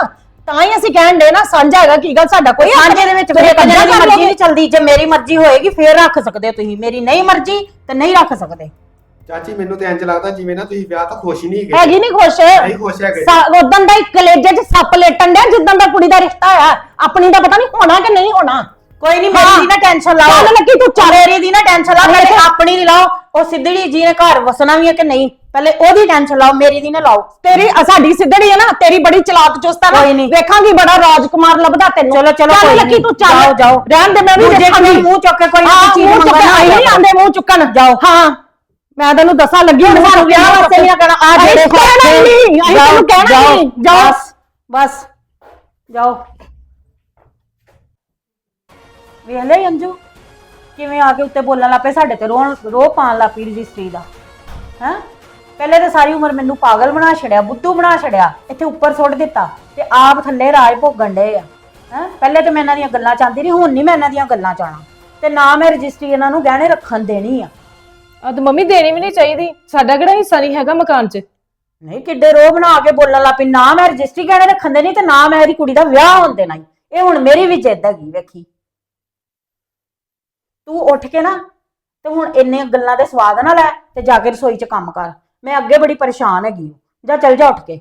ਤਾਂ ਹੀ ਅਸੀਂ ਕਹਿਣ ਦੇ ਨਾ ਸਾਂਝਾ ਹੈਗਾ ਕੀ ਗੱਲ ਸਾਡਾ ਕੋਈ ਸਾਂਝੇ ਦੇ ਵਿੱਚ ਮੇਰੇ ਕਬਜ਼ਾ ਦੀ ਮਰਜ਼ੀ। ਨਹੀਂ ਚੱਲਦੀ ਜੇ ਮੇਰੀ ਮਰਜ਼ੀ ਹੋਏਗੀ ਫੇਰ ਰੱਖ ਸਕਦੇ ਹੋ ਤੁਸੀਂ। ਮੇਰੀ ਨਹੀਂ ਮਰਜ਼ੀ ਤੇ ਨਹੀਂ ਰੱਖ ਸਕਦੇ। ਚਾਚੀ ਮੈਨੂੰ ਤੇ ਇੰਜ ਲੱਗਦਾ ਜਿਵੇਂ ਨਾ ਤੁਸੀਂ ਵਿਆਹ ਤੋਂ ਖੁਸ਼ ਹੀ ਨਹੀਂ ਹੈਗੇ। ਹੈਗੀ ਨਹੀਂ ਖੁਸ਼। ਨਹੀਂ ਖੁਸ਼ ਹੈਗੇ। ਉਦੋਂ ਦਾ ਹੀ ਕਲੇਜੇ 'ਚ ਸੱਪ ਲੇਟਣ ਡਿਆ ਜਿੱਦਾਂ ਦਾ ਕੁੜੀ ਦਾ ਰਿਸ਼ਤਾ ਆ ਆਪਣੀ ਦਾ ਪਤਾ ਨਹੀਂ ਹੋਣਾ ਕਿ ਨਹੀਂ ਹੋਣਾ। ਕੋਈ ਨਹੀਂ। ਮੇਰੀ ਦੀ ਨਾ ਟੈਨਸ਼ਨ ਲਾਓ। ਚੱਲ ਲੱਗੀ ਤੂੰ ਚੱਲ। ਮੇਰੀ ਦੀ ਨਾ ਟੈਨਸ਼ਨ ਮੇਰੇ ਤੇ- ਆਪਣੀ ਨਹੀਂ ਲਾਓ। ਉਹ ਸਿੱਧੜੀ ਜੀ ਨੇ ਘਰ ਵਸਣਾ ਵੀ ਹੈ ਕਿ ਨਹੀਂ? ਪਹਿਲੇ ਉਹਦੀ ਟੈਨਸ਼ਨ ਲਾਓ ਮੇਰੀ ਦੀ ਨਾ ਲਾਓ। ਤੇਰੀ ਅ, ਸਾਡੀ ਸਿੱਧੜੀ ਹੈ ਨਾ ਤੇਰੀ ਬੜੀ ਚਲਾਕ ਚੁਸਤ ਹੈ ਨਾ। ਨਹੀਂ। ਵੇਖਾਂਗੀ ਬੜਾ ਰਾਜਕੁਮਾਰ ਲੱਭਦਾ ਤੈਨੂੰ। ਚਲੋ ਚਲੋ ਚੱਲ ਕੋਈ ਲੱਗੀ ਨਹੀਂ। ਤੂੰ ਚੱਲ। ਜਾਓ ਜਾਓ। ਰਹਿਣ ਦੇ ਮੈਂ ਵੀ ਦੂਜੇ ਦੇਖਾਂਗੀ। ਮੂੰਹ ਚੁੱਕ ਕੇ ਕੋਈ ਨਾ ਕੋਈ ਚੀਜ਼ ਮੰਗਣਾ ਆਈ ਨਹੀਂ ਆਂਦੇ ਮੂੰਹ ਚੁੱਕਣ। ਜਾਓ। ਹਾਂ ਮੈਂ ਤੈਨੂੰ ਦੱਸਾਂ ਲੱਗੀ ਹੁਣ ਸਾਨੂੰ ਵਿਆਹ ਵਾਸਤੇ ਨਹੀਂ ਕਹਿਣਾ। ਆ ਜਿਹੜੇ ਕਹਿਣਾ ਹੀ ਨਹੀਂ। ਅਸੀਂ ਤੈਨੂੰ ਕਹਿਣਾ ਹੀ ਨਹੀਂ। ਜਾਓ। ਬਸ ਬਸ। ਜਾਓ। ਵੇਖ ਲੈ ਅੰਜੂ ਕਿਵੇਂ ਆ ਕੇ ਉੱਤੇ ਬੋਲਣ ਲੱਪੇ ਸਾਡੇ ਤੇ ਰੋਣ ਰੋ ਪਾਣ ਲੱਪੀ ਰਜਿਸਟਰੀ ਦਾ। ਹੈਂ? ਪਹਿਲੇ ਤਾਂ ਸਾਰੀ ਉਮਰ ਮੈਨੂੰ ਪਾਗਲ ਬਣਾ ਛੜਿਆ ਬੁੱਧੂ ਬਣਾ ਛੜਿਆ ਇੱਥੇ ਉੱਪਰ ਸੁੱਟ ਦਿੱਤਾ ਤੇ ਆਪ ਥੱਲੇ ਰਾਜ ਭੋਗਣ ਡਏ ਆ। ਹੈਂ? ਪਹਿਲੇ ਤਾਂ ਮੈਂ ਇਹਨਾਂ ਦੀਆਂ ਗੱਲਾਂ ਚਾਹੁੰਦੀ ਨਹੀਂ ਹੁਣ ਨਹੀਂ ਮੈਂ ਇਹਨਾਂ ਦੀਆਂ ਗੱਲਾਂ ਚਾਹਣਾ। ਤੇ ਨਾ ਮੈਂ ਰਜਿਸਟਰੀ ਇਹਨਾਂ ਨੂੰ ਗਹਿਣੇ ਰੱਖਣ ਦੇਣੀ ਆ। ਆ ਤੇ ਮੰਮੀ ਦੇਣੀ ਵੀ ਨਹੀਂ ਚਾਹੀਦੀ ਸਾਡਾ ਕਿਹੜਾ ਹਿੱਸਾ ਨਹੀਂ ਹੈਗਾ ਮਕਾਨ 'ਚ? ਨਹੀਂ ਕਿੱਡੇ ਰੋ ਬਣਾ ਕੇ ਬੋਲਣ ਲੱਪੀ ਨਾ ਮੈਂ ਰਜਿਸਟਰੀ ਗਹਿਣੇ ਰੱਖਣ ਦੇਣੀ ਤੇ ਨਾ ਮੈਂ ਇਹਦੀ ਕੁੜੀ ਦਾ ਵਿਆਹ ਹੋਣ ਦੇਣਾ ਈ। ਇਹ ਹੁਣ ਮੇਰੀ ਵੀ ਜਿੱਦ ਹੈਗੀ ਵੇਖੀ। ਤੂੰ ਉੱਠ ਕੇ ਨਾ ਤੇ ਹੁਣ ਇੰਨੇ ਗੱਲਾਂ ਦੇ ਸਵਾਦ ਨਾ ਲੈ ਤੇ ਜਾ ਕੇ ਰਸੋਈ 'ਚ ਕੰਮ ਕਰ। ਮੈਂ ਅੱਗੇ ਬੜੀ ਪਰੇਸ਼ਾਨ ਹੈਗੀ ਹਾਂ। ਜਾ ਚੱਲ ਜਾ ਉੱਠ ਕੇ